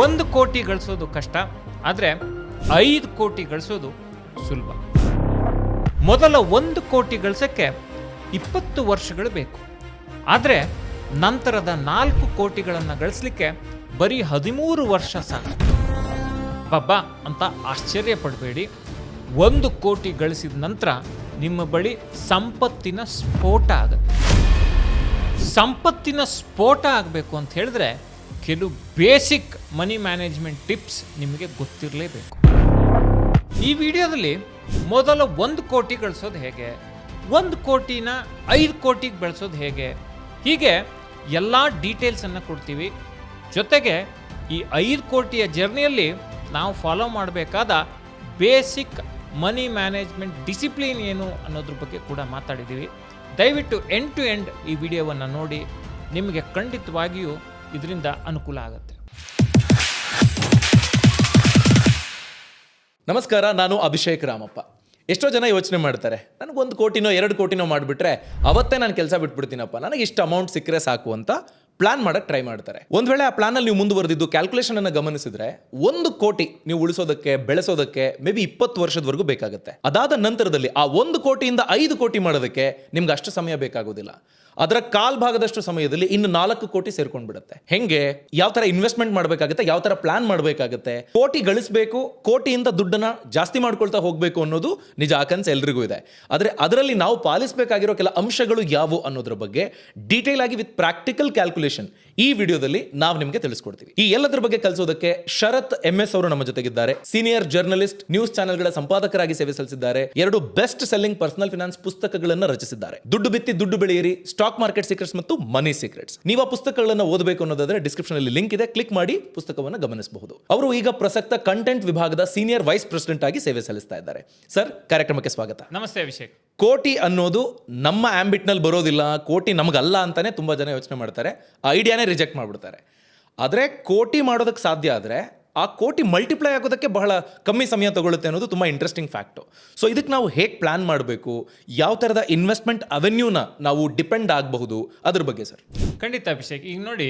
ಒಂದು ಕೋಟಿ ಗಳಿಸೋದು ಕಷ್ಟ, ಆದರೆ ಐದು ಕೋಟಿ ಗಳಿಸೋದು ಸುಲಭ. ಮೊದಲ ಒಂದು ಕೋಟಿ ಗಳಿಸೋಕ್ಕೆ ಇಪ್ಪತ್ತು ವರ್ಷಗಳು ಬೇಕು. ಆದರೆ ನಂತರದ ನಾಲ್ಕು ಕೋಟಿಗಳನ್ನು ಗಳಿಸ್ಲಿಕ್ಕೆ ಬರೀ ಹದಿಮೂರು ವರ್ಷ ಸಾಕು. ಬಾಬಾ, ಅಂತ ಆಶ್ಚರ್ಯ ಪಡಬೇಡಿ. ಒಂದು ಕೋಟಿ ಗಳಿಸಿದ ನಂತರ ನಿಮ್ಮ ಬಳಿ ಸಂಪತ್ತಿನ ಸ್ಫೋಟ ಆಗುತ್ತೆ. ಸಂಪತ್ತಿನ ಸ್ಫೋಟ ಆಗಬೇಕು ಅಂತ ಹೇಳಿದ್ರೆ ಕೆಲವು ಬೇಸಿಕ್ ಮನಿ ಮ್ಯಾನೇಜ್ಮೆಂಟ್ ಟಿಪ್ಸ್ ನಿಮಗೆ ಗೊತ್ತಿರಲೇಬೇಕು. ಈ ವಿಡಿಯೋದಲ್ಲಿ ಮೊದಲ ಒಂದು ಕೋಟಿ ಗಳಿಸೋದು ಹೇಗೆ? ಒಂದು ಕೋಟಿನ ಐದು ಕೋಟಿಗೆ ಬೆಳೆಸೋದು ಹೇಗೆ? ಹೀಗೆ ಎಲ್ಲ ಡೀಟೇಲ್ಸನ್ನು ಕೊಡ್ತೀವಿ. ಜೊತೆಗೆ ಈ ಐದು ಕೋಟಿಯ ಜರ್ನಿಯಲ್ಲಿ ನಾವು ಫಾಲೋ ಮಾಡಬೇಕಾದ ಬೇಸಿಕ್ ಮನಿ ಮ್ಯಾನೇಜ್ಮೆಂಟ್ ಡಿಸಿಪ್ಲಿನ್ ಏನು ಅನ್ನೋದ್ರ ಬಗ್ಗೆ ಕೂಡ ಮಾತಾಡಿದ್ದೀವಿ. ದಯವಿಟ್ಟು ಎಂಡ್ ಟು ಎಂಡ್ ಈ ವಿಡಿಯೋವನ್ನು ನೋಡಿ. ನಿಮಗೆ ಖಂಡಿತವಾಗಿಯೂ ಇದರಿಂದ ಅನುಕೂಲ ಆಗುತ್ತೆ. ನಮಸ್ಕಾರ, ನಾನು ಅಭಿಷೇಕ್ ರಾಮಪ್ಪ. ಎಷ್ಟೋ ಜನ ಯೋಚನೆ ಮಾಡ್ತಾರೆ, ನನಗೊಂದು ಕೋಟಿನೋ ಎರಡು ಕೋಟಿನೋ ಮಾಡಿಬಿಟ್ರೆ ಅವತ್ತೇ ನಾನು ಕೆಲಸ ಬಿಟ್ಬಿಡ್ತೀನಪ್ಪ, ನನಗೆ ಇಷ್ಟು ಅಮೌಂಟ್ ಸಿಕ್ಕರೆ ಸಾಕು ಅಂತ ಪ್ಲಾನ್ ಮಾಡೋಕ್ಕೆ ಟ್ರೈ ಮಾಡ್ತಾರೆ. ಒಂದು ವೇಳೆ ಆ ಪ್ಲಾನಲ್ಲಿ ನೀವು ಮುಂದುವರೆದಿದ್ದು ಕ್ಯಾಲ್ಕುಲೇಷನನ್ನು ಗಮನಿಸಿದ್ರೆ, ಒಂದು ಕೋಟಿ ನೀವು ಉಳಿಸೋದಕ್ಕೆ, ಬೆಳೆಸೋದಕ್ಕೆ ಮೇ ಬಿ ಇಪ್ಪತ್ತು ವರ್ಷದವರೆಗೂ ಬೇಕಾಗುತ್ತೆ. ಅದಾದ ನಂತರದಲ್ಲಿ ಆ ಒಂದು ಕೋಟಿಯಿಂದ ಐದು ಕೋಟಿ ಮಾಡೋದಕ್ಕೆ ನಿಮ್ಗೆ ಅಷ್ಟು ಸಮಯ ಬೇಕಾಗೋದಿಲ್ಲ. ಅದರ ಕಾಲ್ ಭಾಗದಷ್ಟು ಸಮಯದಲ್ಲಿ ಇನ್ನು ನಾಲ್ಕು ಕೋಟಿ ಸೇರ್ಕೊಂಡು ಬಿಡುತ್ತೆ ಹೆಂಗೆ? ಯಾವ ತರ ಇನ್ವೆಸ್ಟ್ಮೆಂಟ್ ಮಾಡಬೇಕಾಗುತ್ತೆ, ಯಾವ ತರ ಪ್ಲಾನ್ ಮಾಡಬೇಕಾಗುತ್ತೆ, ಕೋಟಿ ಗಳಿಸಬೇಕು, ಕೋಟಿಯಿಂದ ದುಡ್ಡನ್ನ ಜಾಸ್ತಿ ಮಾಡ್ಕೊಳ್ತಾ ಹೋಗಬೇಕು ಅನ್ನೋದು ನಿಜ ಆಕನ್ಸ್ ಎಲ್ರಿಗೂ ಇದೆ. ಆದರೆ ಅದರಲ್ಲಿ ನಾವು ಪಾಲಿಸಬೇಕಾಗಿರೋ ಕೆಲ ಅಂಶಗಳು ಯಾವುವು ಅನ್ನೋದ್ರ ಬಗ್ಗೆ ಡೀಟೇಲ್ ಆಗಿ ವಿತ್ ಪ್ರಾಕ್ಟಿಕಲ್ ಕ್ಯಾಲ್ಕುಲೇಷನ್ ಈ ವಿಡಿಯೋದಲ್ಲಿ ನಾವು ನಿಮಗೆ ತಿಳಿಸ್ಕೊಡ್ತೀವಿ. ಈ ಎಲ್ಲದರ ಬಗ್ಗೆ ಕಲಿಸೋದಕ್ಕೆ ಶರತ್ ಎಂ ಎಸ್ ಅವರು ನಮ್ಮ ಜೊತೆಗಿದ್ದಾರೆ. ಸೀನಿಯರ್ ಜರ್ನಲಿಸ್ಟ್, ನ್ಯೂಸ್ ಚಾನೆಲ್ಗಳ ಸಂಪಾದಕರಾಗಿ ಸೇವೆ ಸಲ್ಲಿಸಿದ್ದಾರೆ. ಎರಡು ಬೆಸ್ಟ್ ಸೆಲ್ಲಿಂಗ್ ಪರ್ಸನಲ್ ಫಿನಾನ್ಸ್ ಪುಸ್ತಕಗಳನ್ನು ರಚಿಸಿದ್ದಾರೆ. ದುಡ್ಡು ಬಿತ್ತಿ ದುಡ್ಡು ಬೆಳೆಯಿರಿ, ಸ್ಟಾಕ್ ಮಾರ್ಕೆಟ್ ಸೀಕ್ರೆಟ್ಸ್ ಮತ್ತು ಮನಿ ಸೀಕ್ರೆಟ್ಸ್. ನೀವು ಆ ಪುಸ್ತಕಗಳನ್ನು ಓದಬೇಕು ಅನ್ನೋದಾದ್ರೆ ಡಿಸ್ಕ್ರಿಪ್ಷನ್ ಅಲ್ಲಿ ಲಿಂಕ್ ಇದೆ. ಕ್ಲಿಕ್ ಮಾಡಿ ಪುಸ್ತಕವನ್ನು ಗಮನಿಸಬಹುದು. ಅವರು ಈಗ ಪ್ರಸಕ್ತ ಕಂಟೆಂಟ್ ವಿಭಾಗದ ಸೀನಿಯರ್ ವೈಸ್ ಪ್ರೆಸಿಡೆಂಟ್ ಆಗಿ ಸೇವೆ ಸಲ್ಲಿಸ್ತಾ ಇದ್ದಾರೆ. ಸರ್, ಕಾರ್ಯಕ್ರಮಕ್ಕೆ ಸ್ವಾಗತ. ನಮಸ್ತೆ ಅಭಿಷೇಕ್. ಕೋಟಿ ಅನ್ನೋದು ನಮ್ಮ ಆ್ಯಂಬಿಟ್ನಲ್ಲಿ ಬರೋದಿಲ್ಲ ಕೋಟಿ ನಮಗಲ್ಲ ಅಂತಲೇ ತುಂಬ ಜನ ಯೋಚನೆ ಮಾಡ್ತಾರೆ. ಆ ಐಡಿಯಾನೇ ರಿಜೆಕ್ಟ್ ಮಾಡಿಬಿಡ್ತಾರೆ. ಆದರೆ ಕೋಟಿ ಮಾಡೋದಕ್ಕೆ ಸಾಧ್ಯ ಆದರೆ ಆ ಕೋಟಿ ಮಲ್ಟಿಪ್ಲೈ ಆಗೋದಕ್ಕೆ ಬಹಳ ಕಮ್ಮಿ ಸಮಯ ತಗೊಳುತ್ತೆ ಅನ್ನೋದು ತುಂಬ ಇಂಟ್ರೆಸ್ಟಿಂಗ್ ಫ್ಯಾಕ್ಟು ಸೊ ಇದಕ್ಕೆ ನಾವು ಹೇಗೆ ಪ್ಲ್ಯಾನ್ ಮಾಡಬೇಕು? ಯಾವ ಥರದ ಇನ್ವೆಸ್ಟ್ಮೆಂಟ್ ಅವೆನ್ಯೂನ ನಾವು ಡಿಪೆಂಡ್ ಆಗಬಹುದು? ಅದ್ರ ಬಗ್ಗೆ ಸರ್ ಖಂಡಿತ ಅಭಿಷೇಕ್ ಈಗ ನೋಡಿ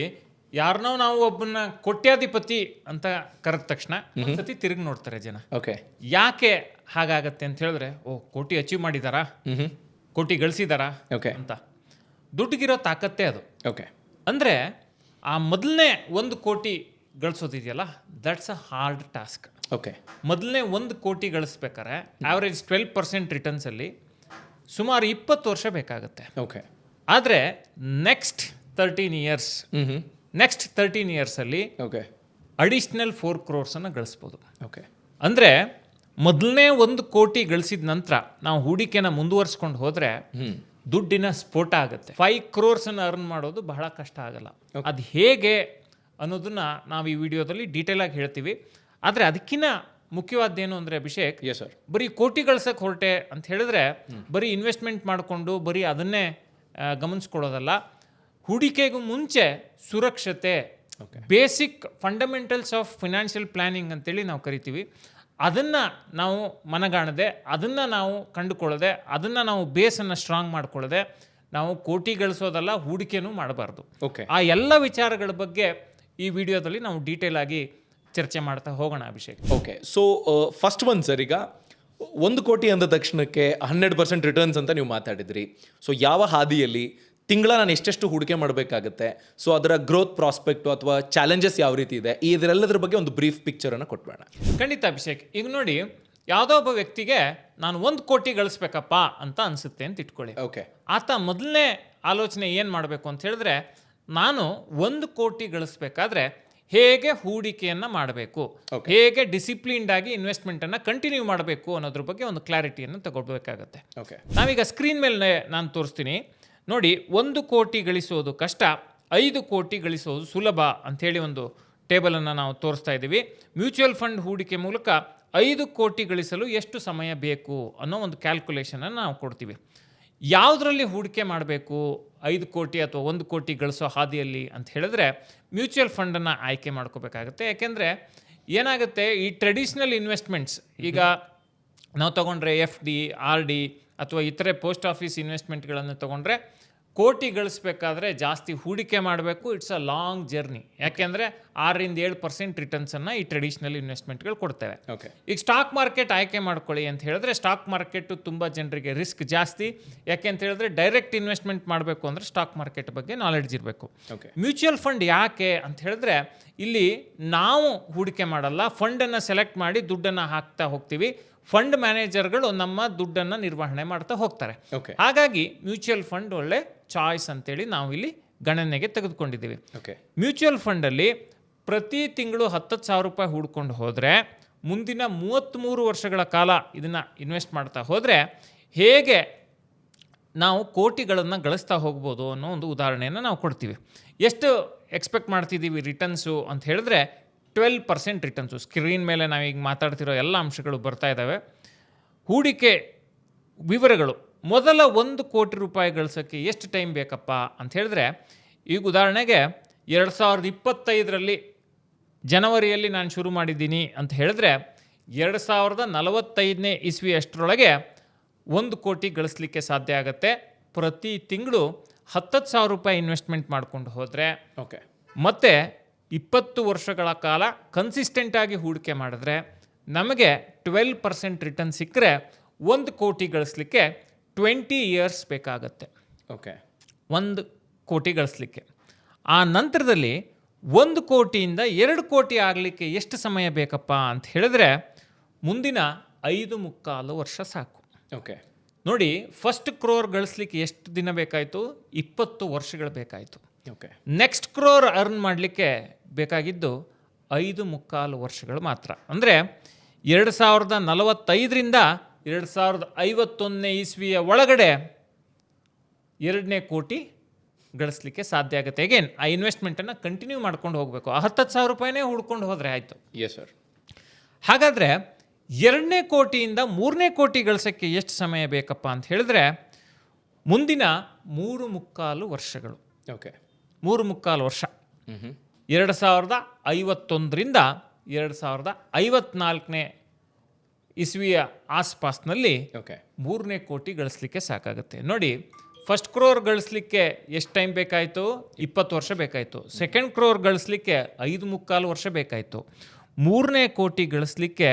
ಯಾರನ್ನೋ ನಾವು ಒಬ್ಬನ ಕೋಟ್ಯಾಧಿಪತಿ ಅಂತ ಕರೆದ ತಕ್ಷಣ ಸತಿ ತಿರುಗಿ ನೋಡ್ತಾರೆ ಜನ. ಓಕೆ ಯಾಕೆ ಹಾಗಾಗತ್ತೆ ಅಂತ ಹೇಳಿದ್ರೆ ಓ ಕೋಟಿ ಅಚೀವ್ ಮಾಡಿದಾರಾ? ಹ್ಞೂ ಕೋಟಿ ಗಳಿಸಿದಾರಾ? ಓಕೆ ಅಂತ. ದುಡ್ಡಿಗಿರೋ ತಾಕತ್ತೆ ಅದು. ಓಕೆ ಅಂದರೆ ಆ ಮೊದಲನೇ ಒಂದು ಕೋಟಿ ಗಳಿಸೋದಿದೆಯಲ್ಲ that's a hard task okay ಮೊದಲನೇ ಒಂದು ಕೋಟಿ ಗಳಿಸ್ಬೇಕಾರೆ ಆವ್ರೇಜ್ ಟ್ವೆಲ್ ಪರ್ಸೆಂಟ್ ರಿಟರ್ನ್ಸಲ್ಲಿ ಸುಮಾರು ಇಪ್ಪತ್ತು ವರ್ಷ ಬೇಕಾಗುತ್ತೆ. ಓಕೆ ಆದರೆ next thirteen years next thirteen ಇಯರ್ಸಲ್ಲಿ okay additional four ಕ್ರೋರ್ಸನ್ನು ಗಳಿಸ್ಬೋದು. ಓಕೆ ಅಂದರೆ ಮೊದಲನೇ ಒಂದು ಕೋಟಿ ಗಳಿಸಿದ ನಂತರ ನಾವು ಹೂಡಿಕೆನ ಮುಂದುವರಿಸ್ಕೊಂಡು ಹೋದರೆ ದುಡ್ಡಿನ ಸ್ಫೋಟ ಆಗುತ್ತೆ. ಫೈವ್ ಕ್ರೋರ್ಸನ್ನು ಅರ್ನ್ ಮಾಡೋದು ಬಹಳ ಕಷ್ಟ ಆಗಲ್ಲ. ಅದು ಹೇಗೆ ಅನ್ನೋದನ್ನ ನಾವು ಈ ವಿಡಿಯೋದಲ್ಲಿ ಡೀಟೇಲ್ ಆಗಿ ಹೇಳ್ತೀವಿ. ಆದರೆ ಅದಕ್ಕಿಂತ ಮುಖ್ಯವಾದ್ದೇನು ಅಂದರೆ ಅಭಿಷೇಕ್ ಎಸ್ ಸರ್ ಬರೀ ಕೋಟಿ ಗಳಿಸೋಕೆ ಹೊರಟೆ ಅಂತ ಹೇಳಿದ್ರೆ ಬರೀ ಇನ್ವೆಸ್ಟ್ಮೆಂಟ್ ಮಾಡಿಕೊಂಡು ಬರೀ ಅದನ್ನೇ ಗಮನಿಸ್ಕೊಳ್ಳೋದಲ್ಲ. ಹೂಡಿಕೆಗೂ ಮುಂಚೆ ಸುರಕ್ಷತೆ basic fundamentals of financial planning ಅಂತೇಳಿ ನಾವು ಕರಿತೀವಿ. ಅದನ್ನು ನಾವು ಮನಗಾಣದೆ ಅದನ್ನು ನಾವು ಕಂಡುಕೊಳ್ಳದೆ ಅದನ್ನು ನಾವು ಬೇಸನ್ನು ಸ್ಟ್ರಾಂಗ್ ಮಾಡಿಕೊಳ್ಳದೆ ನಾವು ಕೋಟಿ ಗಳಿಸೋದಲ್ಲ ಹೂಡಿಕೆನೂ ಮಾಡಬಾರ್ದು. ಓಕೆ ಆ ಎಲ್ಲ ವಿಚಾರಗಳ ಬಗ್ಗೆ ಈ ವಿಡಿಯೋದಲ್ಲಿ ನಾವು ಡೀಟೇಲ್ ಆಗಿ ಚರ್ಚೆ ಮಾಡ್ತಾ ಹೋಗೋಣ Abhishek. Okay so first one sir ಈಗ ಒಂದು ಕೋಟಿ ಅಂದ ತಕ್ಷಣಕ್ಕೆ ಹನ್ನೆರಡು ಪರ್ಸೆಂಟ್ ರಿಟರ್ನ್ಸ್ ಅಂತ ನೀವು ಮಾತಾಡಿದ್ರಿ. ಸೊ ಯಾವ ಹಾದಿಯಲ್ಲಿ ತಿಂಗಳ ನಾನು ಎಷ್ಟೆಷ್ಟು ಹೂಡಿಕೆ ಮಾಡಬೇಕಾಗುತ್ತೆ. ಸೊ ಅದರ ಗ್ರೋತ್ ಪ್ರಾಸ್ಪೆಕ್ಟು ಅಥವಾ ಚಾಲೆಂಜಸ್ ಯಾವ ರೀತಿ ಇದೆ ಇದರೆಲ್ಲದರ ಬಗ್ಗೆ ಒಂದು ಬ್ರೀಫ್ ಪಿಕ್ಚರನ್ನು ಕೊಟ್ಬೇಡ ಖಂಡಿತ ಅಭಿಷೇಕ್ ಈಗ ನೋಡಿ ಯಾವುದೋ ಒಬ್ಬ ವ್ಯಕ್ತಿಗೆ ನಾನು ಒಂದು ಕೋಟಿ ಗಳಿಸ್ಬೇಕಪ್ಪ ಅಂತ ಅನಿಸುತ್ತೆ ಅಂತ ಇಟ್ಕೊಳ್ಳಿ. ಓಕೆ ಆತ ಮೊದಲನೇ ಆಲೋಚನೆ ಏನು ಮಾಡಬೇಕು ಅಂತ ಹೇಳಿದ್ರೆ ನಾನು ಒಂದು ಕೋಟಿ ಗಳಿಸ್ಬೇಕಾದ್ರೆ ಹೇಗೆ ಹೂಡಿಕೆಯನ್ನು ಮಾಡಬೇಕು ಹೇಗೆ ಡಿಸಿಪ್ಲಿನ್ಡ್ ಆಗಿ ಇನ್ವೆಸ್ಟ್ಮೆಂಟನ್ನು ಕಂಟಿನ್ಯೂ ಮಾಡಬೇಕು ಅನ್ನೋದ್ರ ಬಗ್ಗೆ ಒಂದು ಕ್ಲಾರಿಟಿಯನ್ನು ತಗೊಳ್ಬೇಕಾಗತ್ತೆ. ಓಕೆ ನಾವೀಗ ಸ್ಕ್ರೀನ್ ಮೇಲೆ ನಾನು ತೋರಿಸ್ತೀನಿ. ನೋಡಿ ಒಂದು ಕೋಟಿ ಗಳಿಸೋದು ಕಷ್ಟ ಐದು ಕೋಟಿ ಗಳಿಸೋದು ಸುಲಭ ಅಂಥೇಳಿ ಒಂದು ಟೇಬಲನ್ನು ನಾವು ತೋರಿಸ್ತಾ ಇದ್ದೀವಿ. ಮ್ಯೂಚುವಲ್ ಫಂಡ್ ಹೂಡಿಕೆ ಮೂಲಕ ಐದು ಕೋಟಿ ಗಳಿಸಲು ಎಷ್ಟು ಸಮಯ ಬೇಕು ಅನ್ನೋ ಒಂದು ಕ್ಯಾಲ್ಕುಲೇಷನನ್ನು ನಾವು ಕೊಡ್ತೀವಿ. ಯಾವುದರಲ್ಲಿ ಹೂಡಿಕೆ ಮಾಡಬೇಕು? ಐದು ಕೋಟಿ ಅಥವಾ ಒಂದು ಕೋಟಿ ಗಳಿಸೋ ಹಾದಿಯಲ್ಲಿ ಅಂತ ಹೇಳಿದ್ರೆ ಮ್ಯೂಚುವಲ್ ಫಂಡನ್ನು ಆಯ್ಕೆ ಮಾಡ್ಕೋಬೇಕಾಗತ್ತೆ. ಯಾಕೆಂದರೆ ಏನಾಗುತ್ತೆ ಈ ಟ್ರೆಡಿಷ್ನಲ್ ಇನ್ವೆಸ್ಟ್ಮೆಂಟ್ಸ್ ಈಗ ನಾವು ತಗೊಂಡ್ರೆ ಎಫ್ ಡಿ ಆರ್ ಡಿ ಅಥವಾ ಇತರೆ ಪೋಸ್ಟ್ ಆಫೀಸ್ ಇನ್ವೆಸ್ಟ್ಮೆಂಟ್ಗಳನ್ನು ತಗೊಂಡ್ರೆ ಕೋಟಿ ಗಳಿಸ್ಬೇಕಾದ್ರೆ ಜಾಸ್ತಿ ಹೂಡಿಕೆ ಮಾಡಬೇಕು. ಇಟ್ಸ್ ಅ ಲಾಂಗ್ ಜರ್ನಿ ಯಾಕೆಂದರೆ ಆರರಿಂದ ಏಳು ಪರ್ಸೆಂಟ್ ರಿಟರ್ನ್ಸನ್ನು ಈ ಟ್ರೆಡಿಷನಲ್ ಇನ್ವೆಸ್ಟ್ಮೆಂಟ್ಗಳು ಕೊಡ್ತೇವೆ. ಓಕೆ ಈಗ ಸ್ಟಾಕ್ ಮಾರ್ಕೆಟ್ ಆಯ್ಕೆ ಮಾಡ್ಕೊಳ್ಳಿ ಅಂತ ಹೇಳಿದ್ರೆ ಸ್ಟಾಕ್ ಮಾರ್ಕೆಟು ತುಂಬ ಜನರಿಗೆ ರಿಸ್ಕ್ ಜಾಸ್ತಿ. ಯಾಕೆ ಅಂತ ಹೇಳಿದ್ರೆ ಡೈರೆಕ್ಟ್ ಇನ್ವೆಸ್ಟ್ಮೆಂಟ್ ಮಾಡಬೇಕು ಅಂದರೆ ಸ್ಟಾಕ್ ಮಾರ್ಕೆಟ್ ಬಗ್ಗೆ ನಾಲೆಡ್ಜ್ ಇರಬೇಕು. ಓಕೆ ಮ್ಯೂಚುವಲ್ ಫಂಡ್ ಯಾಕೆ ಅಂತ ಹೇಳಿದ್ರೆ ಇಲ್ಲಿ ನಾವು ಹೂಡಿಕೆ ಮಾಡಲ್ಲ. ಫಂಡನ್ನು ಸೆಲೆಕ್ಟ್ ಮಾಡಿ ದುಡ್ಡನ್ನು ಹಾಕ್ತಾ ಹೋಗ್ತೀವಿ. ಫಂಡ್ ಮ್ಯಾನೇಜರ್ಗಳು ನಮ್ಮ ದುಡ್ಡನ್ನು ನಿರ್ವಹಣೆ ಮಾಡ್ತಾ ಹೋಗ್ತಾರೆ. ಓಕೆ ಹಾಗಾಗಿ ಮ್ಯೂಚುವಲ್ ಫಂಡ್ ಒಳ್ಳೆ ಚಾಯ್ಸ್ ಅಂತೇಳಿ ನಾವು ಇಲ್ಲಿ ಗಣನೆಗೆ ತೆಗೆದುಕೊಂಡಿದ್ದೀವಿ. ಓಕೆ ಮ್ಯೂಚುವಲ್ ಫಂಡಲ್ಲಿ ಪ್ರತಿ ತಿಂಗಳು ಹತ್ತತ್ತು ಸಾವಿರ ರೂಪಾಯಿ ಹೂಡ್ಕೊಂಡು ಹೋದರೆ ಮುಂದಿನ ಮೂವತ್ತ್ಮೂರು ವರ್ಷಗಳ ಕಾಲ ಇದನ್ನು ಇನ್ವೆಸ್ಟ್ ಮಾಡ್ತಾ ಹೋದರೆ ಹೇಗೆ ನಾವು ಕೋಟಿಗಳನ್ನು ಗಳಿಸ್ತಾ ಹೋಗ್ಬೋದು ಅನ್ನೋ ಒಂದು ಉದಾಹರಣೆಯನ್ನು ನಾವು ಕೊಡ್ತೀವಿ. ಎಷ್ಟು ಎಕ್ಸ್ಪೆಕ್ಟ್ ಮಾಡ್ತಿದ್ದೀವಿ ರಿಟರ್ನ್ಸು ಅಂತ ಹೇಳಿದ್ರೆ ಟ್ವೆಲ್ ಪರ್ಸೆಂಟ್ ರಿಟರ್ನ್ಸು ಸ್ಕ್ರೀನ್ ಮೇಲೆ ನಾವೀಗ ಮಾತಾಡ್ತಿರೋ ಎಲ್ಲ ಅಂಶಗಳು ಬರ್ತಾ ಇದ್ದಾವೆ ಹೂಡಿಕೆ ವಿವರಗಳು. ಮೊದಲ ಒಂದು ಕೋಟಿ ರೂಪಾಯಿ ಗಳಿಸೋಕ್ಕೆ ಎಷ್ಟು ಟೈಮ್ ಬೇಕಪ್ಪ ಅಂತ ಹೇಳಿದ್ರೆ ಈಗ ಉದಾಹರಣೆಗೆ ಎರಡು ಸಾವಿರದ ಇಪ್ಪತ್ತೈದರಲ್ಲಿ ಜನವರಿಯಲ್ಲಿ ನಾನು ಶುರು ಮಾಡಿದ್ದೀನಿ ಅಂತ ಹೇಳಿದ್ರೆ ಎರಡು ಸಾವಿರದ ನಲವತ್ತೈದನೇ ಇಸ್ವಿ ಅಷ್ಟರೊಳಗೆ ಒಂದು ಕೋಟಿ ಗಳಿಸ್ಲಿಕ್ಕೆ ಸಾಧ್ಯ ಆಗುತ್ತೆ. ಪ್ರತಿ ತಿಂಗಳು ಹತ್ತತ್ತು ಸಾವಿರ ರೂಪಾಯಿ ಇನ್ವೆಸ್ಟ್ಮೆಂಟ್ ಮಾಡಿಕೊಂಡು ಹೋದರೆ. ಓಕೆ ಮತ್ತು ಇಪ್ಪತ್ತು ವರ್ಷಗಳ ಕಾಲ ಕನ್ಸಿಸ್ಟೆಂಟಾಗಿ ಹೂಡಿಕೆ ಮಾಡಿದ್ರೆ ನಮಗೆ ಟ್ವೆಲ್ ಪರ್ಸೆಂಟ್ ರಿಟರ್ನ್ ಸಿಕ್ಕರೆ ಒಂದು ಕೋಟಿ ಗಳಿಸ್ಲಿಕ್ಕೆ ಟ್ವೆಂಟಿ ಇಯರ್ಸ್ ಬೇಕಾಗತ್ತೆ. ಓಕೆ ಒಂದು ಕೋಟಿ ಗಳಿಸ್ಲಿಕ್ಕೆ. ಆ ನಂತರದಲ್ಲಿ ಒಂದು ಕೋಟಿಯಿಂದ ಎರಡು ಕೋಟಿ ಆಗಲಿಕ್ಕೆ ಎಷ್ಟು ಸಮಯ ಬೇಕಪ್ಪ ಅಂತ ಹೇಳಿದ್ರೆ ಮುಂದಿನ ಐದು ಮುಕ್ಕಾಲು ವರ್ಷ ಸಾಕು. ಓಕೆ ನೋಡಿ ಫಸ್ಟ್ ಕ್ರೋರ್ ಗಳಿಸ್ಲಿಕ್ಕೆ ಎಷ್ಟು ದಿನ ಬೇಕಾಯಿತು? ಇಪ್ಪತ್ತು ವರ್ಷಗಳು ಬೇಕಾಯಿತು. ಓಕೆ ನೆಕ್ಸ್ಟ್ ಕ್ರೋರ್ ಅರ್ನ್ ಮಾಡಲಿಕ್ಕೆ ಬೇಕಾಗಿದ್ದು ಐದು ಮುಕ್ಕಾಲು ವರ್ಷಗಳು ಮಾತ್ರ. ಅಂದರೆ ಎರಡು ಸಾವಿರದ ನಲವತ್ತೈದರಿಂದ ಎರಡು ಸಾವಿರದ ಐವತ್ತೊಂದನೇ ಇಸ್ವಿಯ ಒಳಗಡೆ ಎರಡನೇ ಕೋಟಿ ಗಳಿಸ್ಲಿಕ್ಕೆ ಸಾಧ್ಯ ಆಗುತ್ತೆ. ಅಗೇನ್ ಆ ಇನ್ವೆಸ್ಟ್ಮೆಂಟನ್ನು ಕಂಟಿನ್ಯೂ ಮಾಡ್ಕೊಂಡು ಹೋಗಬೇಕು. ಆ ಹತ್ತತ್ತು ಸಾವಿರ ರೂಪಾಯಿನೇ ಹುಡ್ಕೊಂಡು ಹೋದರೆ ಆಯಿತು. ಎಸ್ ಸರ್ ಹಾಗಾದರೆ ಎರಡನೇ ಕೋಟಿಯಿಂದ ಮೂರನೇ ಕೋಟಿ ಗಳಿಸೋಕ್ಕೆ ಎಷ್ಟು ಸಮಯ ಬೇಕಪ್ಪ ಅಂತ ಹೇಳಿದ್ರೆ ಮುಂದಿನ ಮೂರು ಮುಕ್ಕಾಲು ವರ್ಷಗಳು. ಓಕೆ ಮೂರು ಮುಕ್ಕಾಲು ವರ್ಷ. ಹ್ಞೂ ಹ್ಞೂ ಎರಡು ಸಾವಿರದ ಐವತ್ತೊಂದರಿಂದ ಎರಡು ಸಾವಿರದ ಐವತ್ನಾಲ್ಕನೇ ಇಸ್ವಿಯ ಆಸ್ಪಾಸ್ನಲ್ಲಿ ಓಕೆ ಮೂರನೇ ಕೋಟಿ ಗಳಿಸ್ಲಿಕ್ಕೆ ಸಾಕಾಗುತ್ತೆ. ನೋಡಿ ಫಸ್ಟ್ ಕ್ರೋರ್ ಗಳಿಸ್ಲಿಕ್ಕೆ ಎಷ್ಟು ಟೈಮ್ ಬೇಕಾಯಿತು? ಇಪ್ಪತ್ತು ವರ್ಷ ಬೇಕಾಯಿತು. ಸೆಕೆಂಡ್ ಕ್ರೋರ್ ಗಳಿಸ್ಲಿಕ್ಕೆ ಐದು ಮುಕ್ಕಾಲು ವರ್ಷ ಬೇಕಾಯಿತು. ಮೂರನೇ ಕೋಟಿ ಗಳಿಸ್ಲಿಕ್ಕೆ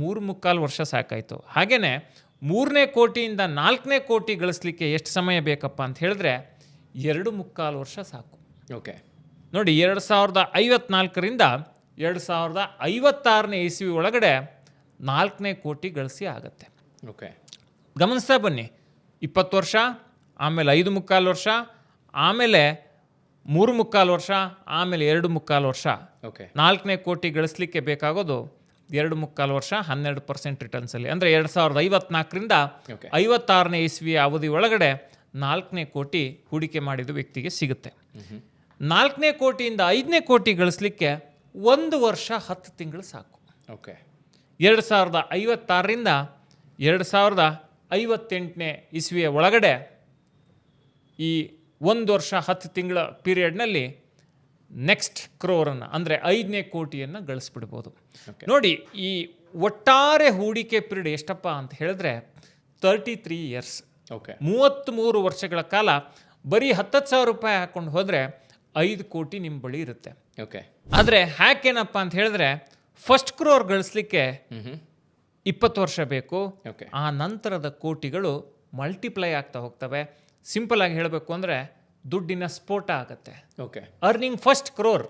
ಮೂರು ಮುಕ್ಕಾಲು ವರ್ಷ ಸಾಕಾಯಿತು. ಹಾಗೆಯೇ ಮೂರನೇ ಕೋಟಿಯಿಂದ ನಾಲ್ಕನೇ ಕೋಟಿ ಗಳಿಸ್ಲಿಕ್ಕೆ ಎಷ್ಟು ಸಮಯ ಬೇಕಪ್ಪ ಅಂತ ಹೇಳಿದ್ರೆ ಎರಡು ಮುಕ್ಕಾಲು ವರ್ಷ ಸಾಕು. ಓಕೆ ನೋಡಿ ಎರಡು ಸಾವಿರದ ಐವತ್ನಾಲ್ಕರಿಂದ ಎರಡು ಸಾವಿರದ ಐವತ್ತಾರನೇ ಇಸ್ವಿ ಒಳಗಡೆ ನಾಲ್ಕನೇ ಕೋಟಿ ಗಳಿಸಿ ಆಗುತ್ತೆ. ಓಕೆ. ಗಮನಿಸ್ತಾ ಬನ್ನಿ. ಇಪ್ಪತ್ತು ವರ್ಷ ಆಮೇಲೆ ಐದು ಮುಕ್ಕಾಲು ವರ್ಷ ಆಮೇಲೆ ಮೂರು ಮುಕ್ಕಾಲು ವರ್ಷ ಆಮೇಲೆ ಎರಡು ಮುಕ್ಕಾಲು ವರ್ಷ. ಓಕೆ. ನಾಲ್ಕನೇ ಕೋಟಿ ಗಳಿಸ್ಲಿಕ್ಕೆ ಬೇಕಾಗೋದು ಎರಡು ಮುಕ್ಕಾಲು ವರ್ಷ ಹನ್ನೆರಡು ಪರ್ಸೆಂಟ್ ರಿಟರ್ನ್ಸಲ್ಲಿ ಅಂದರೆ ಎರಡು ಸಾವಿರದ ಐವತ್ನಾಲ್ಕರಿಂದ ಐವತ್ತಾರನೇ ಇಸ್ವಿಯ ಅವಧಿ ಒಳಗಡೆ ನಾಲ್ಕನೇ ಕೋಟಿ ಹೂಡಿಕೆ ಮಾಡಿದ ವ್ಯಕ್ತಿಗೆ ಸಿಗುತ್ತೆ. ನಾಲ್ಕನೇ ಕೋಟಿಯಿಂದ ಐದನೇ ಕೋಟಿ ಗಳಿಸ್ಲಿಕ್ಕೆ ಒಂದು ವರ್ಷ ಹತ್ತು ತಿಂಗಳು ಸಾಕು. ಓಕೆ ಎರಡು ಸಾವಿರದ ಐವತ್ತಾರರಿಂದ ಎರಡು ಸಾವಿರದ ಐವತ್ತೆಂಟನೇ ಇಸ್ವಿಯ ಒಳಗಡೆ ಈ ಒಂದು ವರ್ಷ ಹತ್ತು ತಿಂಗಳ ಪೀರಿಯಡ್ನಲ್ಲಿ ನೆಕ್ಸ್ಟ್ ಕ್ರೋರನ್ನು ಅಂದರೆ ಐದನೇ ಕೋಟಿಯನ್ನು ಗಳಿಸ್ಬಿಡ್ಬೋದು. ನೋಡಿ ಈ ಒಟ್ಟಾರೆ ಹೂಡಿಕೆ ಪೀರಿಯಡ್ ಎಷ್ಟಪ್ಪ ಅಂತ ಹೇಳಿದ್ರೆ ತರ್ಟಿ ತ್ರೀ ಇಯರ್ಸ್. ಓಕೆ ಮೂವತ್ತ್ಮೂರು ವರ್ಷಗಳ ಕಾಲ ಬರೀ ಹತ್ತತ್ತು ಸಾವಿರ ರೂಪಾಯಿ ಹಾಕ್ಕೊಂಡು ಹೋದರೆ ಐದು ಕೋಟಿ ನಿಮ್ಮ ಬಳಿ ಇರುತ್ತೆ. ಓಕೆ ಆದರೆ ಹ್ಯಾಕೇನಪ್ಪ ಅಂತ ಹೇಳಿದ್ರೆ ಫಸ್ಟ್ ಕ್ರೋರ್ ಗಳಿಸ್ಲಿಕ್ಕೆ ಇಪ್ಪತ್ತು ವರ್ಷ ಬೇಕು. ಓಕೆ ಆ ನಂತರದ ಕೋಟಿಗಳು ಮಲ್ಟಿಪ್ಲೈ ಆಗ್ತಾ ಹೋಗ್ತವೆ. ಸಿಂಪಲ್ ಆಗಿ ಹೇಳಬೇಕು ಅಂದರೆ ದುಡ್ಡಿನ ಸ್ಫೋಟ ಆಗುತ್ತೆ. Okay earning first crore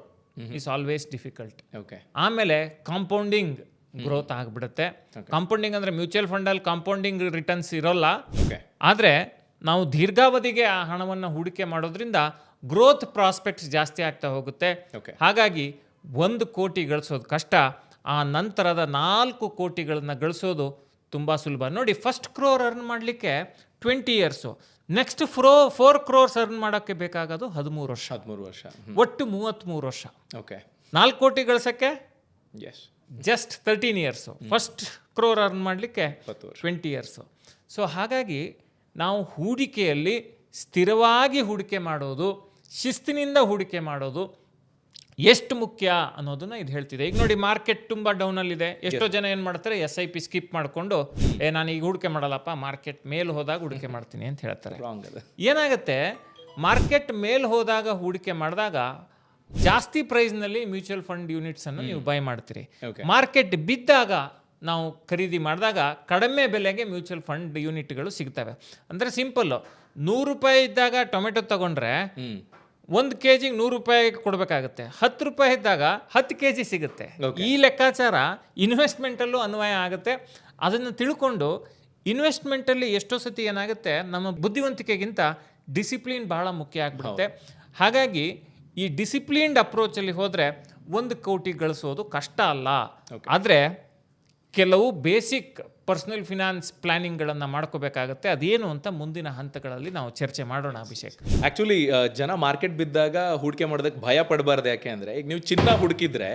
is always difficult okay ಆಮೇಲೆ ಕಾಂಪೌಂಡಿಂಗ್ ಗ್ರೋತ್ ಆಗಿಬಿಡುತ್ತೆ. ಕಾಂಪೌಂಡಿಂಗ್ ಅಂದರೆ ಮ್ಯೂಚುವಲ್ ಫಂಡಲ್ಲಿ ಕಾಂಪೌಂಡಿಂಗ್ ರಿಟರ್ನ್ಸ್ ಇರೋಲ್ಲ. ಆದರೆ ನಾವು ದೀರ್ಘಾವಧಿಗೆ ಆ ಹಣವನ್ನು ಹೂಡಿಕೆ ಮಾಡೋದ್ರಿಂದ ಗ್ರೋತ್ ಪ್ರಾಸ್ಪೆಕ್ಟ್ಸ್ ಜಾಸ್ತಿ ಆಗ್ತಾ ಹೋಗುತ್ತೆ. ಓಕೆ ಹಾಗಾಗಿ ಒಂದು ಕೋಟಿ ಗಳಿಸೋದು ಕಷ್ಟ. ಆ ನಂತರದ ನಾಲ್ಕು ಕೋಟಿಗಳನ್ನು ಗಳಿಸೋದು ತುಂಬ ಸುಲಭ. ನೋಡಿ ಫಸ್ಟ್ ಕ್ರೋರ್ ಅರ್ನ್ ಮಾಡಲಿಕ್ಕೆ twenty years next pro four crores earn ಮಾಡೋಕ್ಕೆ ಬೇಕಾಗೋದು ಹದಿಮೂರು ವರ್ಷ. ಹದಿಮೂರು ವರ್ಷ. ಒಟ್ಟು ಮೂವತ್ತ್ಮೂರು ವರ್ಷ. ಓಕೆ ನಾಲ್ಕು ಕೋಟಿ ಗಳಿಸೋಕ್ಕೆ? Yes just thirteen years first crore earn ಮಾಡಲಿಕ್ಕೆ ಟ್ವೆಂಟಿ ಇಯರ್ಸು ಸೊ ಹಾಗಾಗಿ ನಾವು ಹೂಡಿಕೆಯಲ್ಲಿ ಸ್ಥಿರವಾಗಿ ಹೂಡಿಕೆ ಮಾಡೋದು ಶಿಸ್ತಿನಿಂದ ಹೂಡಿಕೆ ಮಾಡೋದು ಎಷ್ಟು ಮುಖ್ಯ ಅನ್ನೋದನ್ನ ಇದು ಹೇಳ್ತಿದೆ. ಈಗ ನೋಡಿ ಮಾರ್ಕೆಟ್ ತುಂಬ ಡೌನಲ್ಲಿದೆ ಎಷ್ಟೋ ಜನ ಏನು ಮಾಡ್ತಾರೆ ಎಸ್ ಐ ಪಿ ಸ್ಕಿಪ್ ಮಾಡಿಕೊಂಡು ಏ ನಾನು ಈಗ ಹೂಡಿಕೆ ಮಾಡಲ್ಲಪ್ಪ ಮಾರ್ಕೆಟ್ ಮೇಲೆ ಹೋದಾಗ ಹೂಡಿಕೆ ಮಾಡ್ತೀನಿ ಅಂತ ಹೇಳ್ತಾರೆ. ಏನಾಗುತ್ತೆ ಮಾರ್ಕೆಟ್ ಮೇಲ್ ಹೋದಾಗ ಹೂಡಿಕೆ ಮಾಡಿದಾಗ ಜಾಸ್ತಿ ಪ್ರೈಸ್ನಲ್ಲಿ ಮ್ಯೂಚುವಲ್ ಫಂಡ್ ಯೂನಿಟ್ಸನ್ನು ನೀವು ಬೈ ಮಾಡ್ತೀರಿ. ಮಾರ್ಕೆಟ್ ಬಿದ್ದಾಗ ನಾವು ಖರೀದಿ ಮಾಡಿದಾಗ ಕಡಿಮೆ ಬೆಲೆಗೆ ಮ್ಯೂಚುವಲ್ ಫಂಡ್ ಯೂನಿಟ್ಗಳು ಸಿಗ್ತವೆ. ಅಂದರೆ ಸಿಂಪಲ್ಲು ನೂರು ರೂಪಾಯಿ ಇದ್ದಾಗ ಟೊಮೆಟೊ ತಗೊಂಡ್ರೆ ಒಂದು ಕೆ ಜಿಗೆ ನೂರು ರೂಪಾಯಿ ಕೊಡಬೇಕಾಗುತ್ತೆ. ಹತ್ತು ರೂಪಾಯಿ ಇದ್ದಾಗ ಹತ್ತು ಕೆ ಜಿ ಸಿಗುತ್ತೆ ಈ ಲೆಕ್ಕಾಚಾರ ಇನ್ವೆಸ್ಟ್ಮೆಂಟಲ್ಲೂ ಅನ್ವಯ ಆಗುತ್ತೆ. ಅದನ್ನು ತಿಳ್ಕೊಂಡು ಇನ್ವೆಸ್ಟ್ಮೆಂಟಲ್ಲಿ ಎಷ್ಟೋ ಸತಿ ಏನಾಗುತ್ತೆ ನಮ್ಮ ಬುದ್ಧಿವಂತಿಕೆಗಿಂತ ಡಿಸಿಪ್ಲಿನ್ ಬಹಳ ಮುಖ್ಯ ಆಗಿಬಿಡುತ್ತೆ. ಹಾಗಾಗಿ ಈ ಡಿಸಿಪ್ಲಿನ್ಡ್ ಅಪ್ರೋಚಲ್ಲಿ ಹೋದರೆ ಒಂದು ಕೋಟಿ ಗಳಿಸೋದು ಕಷ್ಟ ಅಲ್ಲ. ಆದರೆ ಕೆಲವು ಬೇಸಿಕ್ ಪರ್ಸನಲ್ ಫಿನಾನ್ಸ್ ಪ್ಲಾನಿಂಗ್ಗಳನ್ನು ಮಾಡ್ಕೋಬೇಕಾಗತ್ತೆ. ಅದೇನು ಅಂತ ಮುಂದಿನ ಹಂತಗಳಲ್ಲಿ ನಾವು ಚರ್ಚೆ ಮಾಡೋಣ ಅಭಿಷೇಕ್. ಆ್ಯಕ್ಚುಲಿ ಜನ ಮಾರ್ಕೆಟ್ ಬಿದ್ದಾಗ ಹೂಡಿಕೆ ಮಾಡೋದಕ್ಕೆ ಭಯ ಪಡಬಾರ್ದು ಯಾಕೆ ಅಂದರೆ, ಈಗ ನೀವು ಚಿನ್ನ ಹುಡುಕಿದ್ರೆ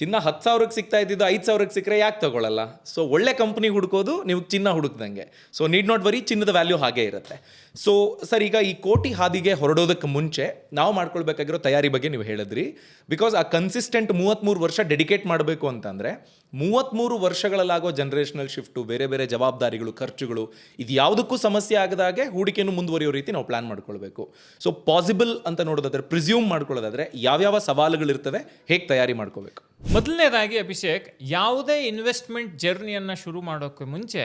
ಚಿನ್ನ ಹತ್ತು ಸಾವಿರಕ್ಕೆ ಸಿಗ್ತಾ ಇದ್ದಿದ್ದು ಐದು ಸಾವಿರಕ್ಕೆ ಸಿಕ್ಕರೆ ಯಾಕೆ ತಗೊಳ್ಳಲ್ಲ? ಸೊ ಒಳ್ಳೆ ಕಂಪ್ನಿ ಹುಡುಕೋದು ನೀವು ಚಿನ್ನ ಹುಡುಕ್ದಂಗೆ. ಸೊ ನೀಡ್ ನಾಟ್ ವರಿ ಚಿನ್ನದ ವ್ಯಾಲ್ಯೂ ಹಾಗೆ ಇರುತ್ತೆ. ಸೊ ಸರ್ ಈಗ ಈ ಕೋಟಿ ಹಾದಿಗೆ ಹೊರಡೋದಕ್ಕೆ ಮುಂಚೆ ನಾವು ಮಾಡ್ಕೊಳ್ಬೇಕಾಗಿರೋ ತಯಾರಿ ಬಗ್ಗೆ ನೀವು ಹೇಳಿದ್ರಿ. ಬಿಕಾಸ್ ಆ ಕನ್ಸಿಸ್ಟೆಂಟ್ ಮೂವತ್ತ್ಮೂರು ವರ್ಷ ಡೆಡಿಕೇಟ್ ಮಾಡಬೇಕು ಅಂತಂದರೆ ಮೂವತ್ತ್ಮೂರು ವರ್ಷಗಳಲ್ಲಾಗೋ ಜನರೇಷನಲ್ ಶಿಫ್ಟು ಬೇರೆ ಬೇರೆ ಜವಾಬ್ದಾರಿಗಳು, ಖರ್ಚುಗಳು, ಇದು ಯಾವುದಕ್ಕೂ ಸಮಸ್ಯೆ ಆಗದಾಗೆ ಹೂಡಿಕೆಯನ್ನು ಮುಂದುವರಿಯೋ ರೀತಿ ನಾವು ಪ್ಲಾನ್ ಮಾಡ್ಕೊಳ್ಬೇಕು. ಸೊ ಪಾಸಿಬಲ್ ಅಂತ ನೋಡೋದಾದ್ರೆ ಪ್ರಿಸ್ಯೂಮ್ ಮಾಡ್ಕೊಳ್ಳೋದಾದ್ರೆ, ಯಾವ್ಯಾವ ಸವಾಲುಗಳಿರ್ತವೆ, ಹೇಗೆ ತಯಾರಿ ಮಾಡ್ಕೋಬೇಕು? ಮೊದಲನೇದಾಗಿ ಅಭಿಷೇಕ್ ಯಾವುದೇ ಇನ್ವೆಸ್ಟ್ಮೆಂಟ್ ಜರ್ನಿಯನ್ನು ಶುರು ಮಾಡೋಕ್ಕೆ ಮುಂಚೆ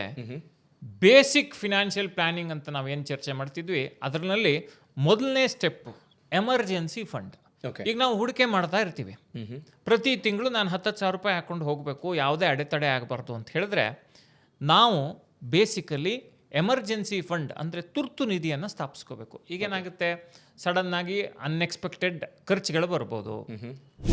ಬೇಸಿಕ್ ಫಿನಾನ್ಷಿಯಲ್ ಪ್ಲಾನಿಂಗ್ ಅಂತ ನಾವೇನು ಚರ್ಚೆ ಮಾಡ್ತಿದ್ವಿ ಅದರಲ್ಲಿ ಮೊದಲನೇ ಸ್ಟೆಪ್ ಎಮರ್ಜೆನ್ಸಿ ಫಂಡ್. ಈಗ ನಾವು ಹೂಡಿಕೆ ಮಾಡ್ತಾ ಇರ್ತೀವಿ. ಪ್ರತಿ ತಿಂಗಳು ನಾನು ಹತ್ತತ್ತು ಸಾವಿರ ರೂಪಾಯಿ ಹಾಕೊಂಡು ಹೋಗಬೇಕು ಯಾವುದೇ ಅಡೆತಡೆ ಆಗಬಾರ್ದು ಅಂತ ಹೇಳಿದ್ರೆ ನಾವು ಬೇಸಿಕಲಿ ಎಮರ್ಜೆನ್ಸಿ ಫಂಡ್ ಅಂದರೆ ತುರ್ತು ನಿಧಿಯನ್ನು ಸ್ಥಾಪಿಸ್ಕೋಬೇಕು. ಈಗೇನಾಗುತ್ತೆ? ಸಡನ್ನಾಗಿ ಅನ್ಎಕ್ಸ್ಪೆಕ್ಟೆಡ್ ಖರ್ಚುಗಳು ಬರ್ಬೋದು.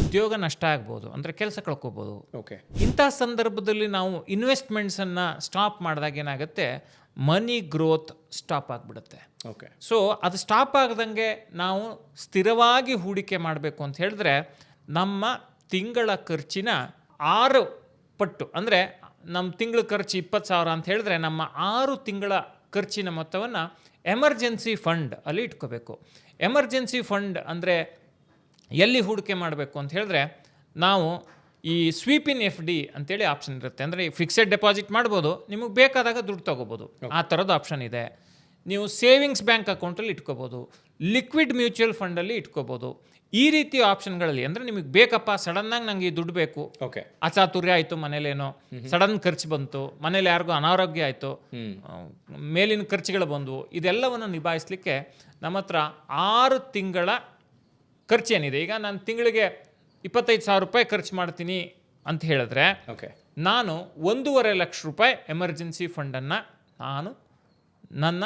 ಉದ್ಯೋಗ ನಷ್ಟ ಆಗ್ಬೋದು. ಅಂದರೆ ಕೆಲಸ ಕಳ್ಕೊಬೋದು. ಓಕೆ. ಇಂಥ ಸಂದರ್ಭದಲ್ಲಿ ನಾವು ಇನ್ವೆಸ್ಟ್ಮೆಂಟ್ಸನ್ನು ಸ್ಟಾಪ್ ಮಾಡಿದಾಗ ಏನಾಗುತ್ತೆ? ಮನಿ ಗ್ರೋತ್ ಸ್ಟಾಪ್ ಆಗಿಬಿಡುತ್ತೆ. ಓಕೆ. ಸೊ ಅದು ಸ್ಟಾಪ್ ಆಗದಂಗೆ ನಾವು ಸ್ಥಿರವಾಗಿ ಹೂಡಿಕೆ ಮಾಡಬೇಕು ಅಂತ ಹೇಳಿದ್ರೆ ನಮ್ಮ ತಿಂಗಳ ಖರ್ಚಿನ ಆರು ಪಟ್ಟು ಅಂದರೆ ನಮ್ಮ ತಿಂಗಳ ಖರ್ಚು ಇಪ್ಪತ್ತು ಸಾವಿರ ಅಂತ ಹೇಳಿದ್ರೆ ನಮ್ಮ ಆರು ತಿಂಗಳ ಖರ್ಚಿನ ಮೊತ್ತವನ್ನು ಎಮರ್ಜೆನ್ಸಿ ಫಂಡ್ ಅಲ್ಲಿ ಇಟ್ಕೋಬೇಕು. ಎಮರ್ಜೆನ್ಸಿ ಫಂಡ್ ಅಂದರೆ ಎಲ್ಲಿ ಹೂಡಿಕೆ ಮಾಡಬೇಕು ಅಂತ ಹೇಳಿದ್ರೆ ನಾವು ಈ ಸ್ವೀಪ್ ಇನ್ ಎಫ್ ಡಿ ಅಂತೇಳಿ ಆಪ್ಷನ್ ಇರುತ್ತೆ. ಅಂದರೆ ಫಿಕ್ಸೆಡ್ ಡೆಪಾಸಿಟ್ ಮಾಡ್ಬೋದು ನಿಮಗೆ ಬೇಕಾದಾಗ ದುಡ್ಡು ತೊಗೋಬೋದು. ಆ ಥರದ ಆಪ್ಷನ್ ಇದೆ. ನೀವು ಸೇವಿಂಗ್ಸ್ ಬ್ಯಾಂಕ್ ಅಕೌಂಟಲ್ಲಿ ಇಟ್ಕೋಬೋದು ಲಿಕ್ವಿಡ್ ಮ್ಯೂಚುವಲ್ ಫಂಡಲ್ಲಿ ಇಟ್ಕೋಬೋದು. ಈ ರೀತಿ ಆಪ್ಷನ್ಗಳಲ್ಲಿ ಅಂದರೆ ನಿಮಗೆ ಬೇಕಪ್ಪ ಸಡನ್ನಾಗಿ ನನಗೆ ಈ ದುಡ್ಡು ಬೇಕು. ಓಕೆ ಅಚಾತುರ್ಯ ಆಯಿತು ಮನೇಲೇನೋ ಸಡನ್ ಖರ್ಚು ಬಂತು ಮನೇಲಿ ಯಾರಿಗೂ ಅನಾರೋಗ್ಯ ಆಯಿತು ಮೇಲಿನ ಖರ್ಚುಗಳು ಬಂದವು. ಇದೆಲ್ಲವನ್ನು ನಿಭಾಯಿಸಲಿಕ್ಕೆ ನಮ್ಮ ಹತ್ರ ಆರು ತಿಂಗಳ ಖರ್ಚೇನಿದೆ. ಈಗ ನಾನು ತಿಂಗಳಿಗೆ ಇಪ್ಪತ್ತೈದು ಸಾವಿರ ರೂಪಾಯಿ ಖರ್ಚು ಮಾಡ್ತೀನಿ ಅಂತ ಹೇಳಿದ್ರೆ ಓಕೆ ನಾನು ಒಂದೂವರೆ ಲಕ್ಷ ರೂಪಾಯಿ ಎಮರ್ಜೆನ್ಸಿ ಫಂಡನ್ನು ನಾನು ನನ್ನ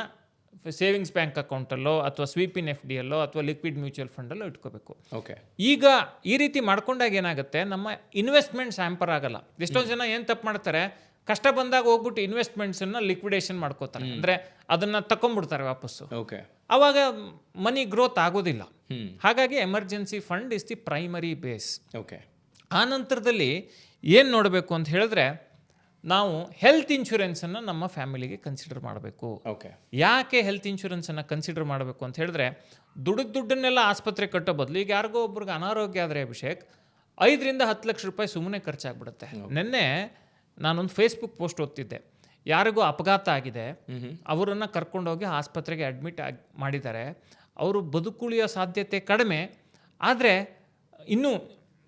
ಸೇವಿಂಗ್ಸ್ ಬ್ಯಾಂಕ್ ಅಕೌಂಟಲ್ಲೋ ಅಥವಾ ಸ್ವೀಪ್ ಇನ್ ಎಫ್ ಡಿಯಲ್ಲೋ ಅಥವಾ ಲಿಕ್ವಿಡ್ ಮ್ಯೂಚುವಲ್ ಫಂಡಲ್ಲೋ ಇಟ್ಕೋಬೇಕು. ಓಕೆ ಈಗ ಈ ರೀತಿ ಮಾಡ್ಕೊಂಡಾಗ ಏನಾಗುತ್ತೆ ನಮ್ಮ ಇನ್ವೆಸ್ಟ್ಮೆಂಟ್ಸ್ ಹ್ಯಾಂಪರ್ ಆಗಲ್ಲ. ಎಷ್ಟೊಂದು ಜನ ಏನು ತಪ್ಪು ಮಾಡ್ತಾರೆ ಕಷ್ಟ ಬಂದಾಗ ಹೋಗ್ಬಿಟ್ಟು ಇನ್ವೆಸ್ಟ್ಮೆಂಟ್ಸನ್ನು ಲಿಕ್ವಿಡೇಷನ್ ಮಾಡ್ಕೋತಾರೆ. ಅಂದರೆ ಅದನ್ನು ತಕೊಂಬಿಡ್ತಾರೆ ವಾಪಸ್ಸು. ಓಕೆ ಅವಾಗ ಮನಿ ಗ್ರೋತ್ ಆಗೋದಿಲ್ಲ. ಹಾಗಾಗಿ emergency fund is the primary base okay ಆ ನಂತರದಲ್ಲಿ ಏನು ನೋಡಬೇಕು ಅಂತ ಹೇಳಿದ್ರೆ ನಾವು ಹೆಲ್ತ್ ಇನ್ಶೂರೆನ್ಸನ್ನು ನಮ್ಮ ಫ್ಯಾಮಿಲಿಗೆ ಕನ್ಸಿಡರ್ ಮಾಡಬೇಕು. ಓಕೆ ಯಾಕೆ ಹೆಲ್ತ್ ಇನ್ಶೂರೆನ್ಸನ್ನು ಕನ್ಸಿಡರ್ ಮಾಡಬೇಕು ಅಂತ ಹೇಳಿದ್ರೆ ದುಡ್ಡು ದುಡ್ಡನ್ನೆಲ್ಲ ಆಸ್ಪತ್ರೆ ಕಟ್ಟೋ ಬದಲು ಈಗ ಯಾರಿಗೋ ಒಬ್ರಿಗೆ ಅನಾರೋಗ್ಯ ಆದರೆ ಅಭಿಷೇಕ್ ಐದರಿಂದ ಹತ್ತು ಲಕ್ಷ ರೂಪಾಯಿ ಸುಮ್ಮನೆ ಖರ್ಚಾಗ್ಬಿಡುತ್ತೆ. ನಿನ್ನೆ ನಾನೊಂದು ಫೇಸ್ಬುಕ್ ಪೋಸ್ಟ್ ಓದ್ತಿದ್ದೆ. ಯಾರಿಗೂ ಅಪಘಾತ ಆಗಿದೆ ಅವರನ್ನು ಕರ್ಕೊಂಡೋಗಿ ಆಸ್ಪತ್ರೆಗೆ ಅಡ್ಮಿಟ್ ಆಗಿ ಮಾಡಿದ್ದಾರೆ. ಅವರು ಬದುಕುಳಿಯೋ ಸಾಧ್ಯತೆ ಕಡಿಮೆ ಆದರೆ ಇನ್ನೂ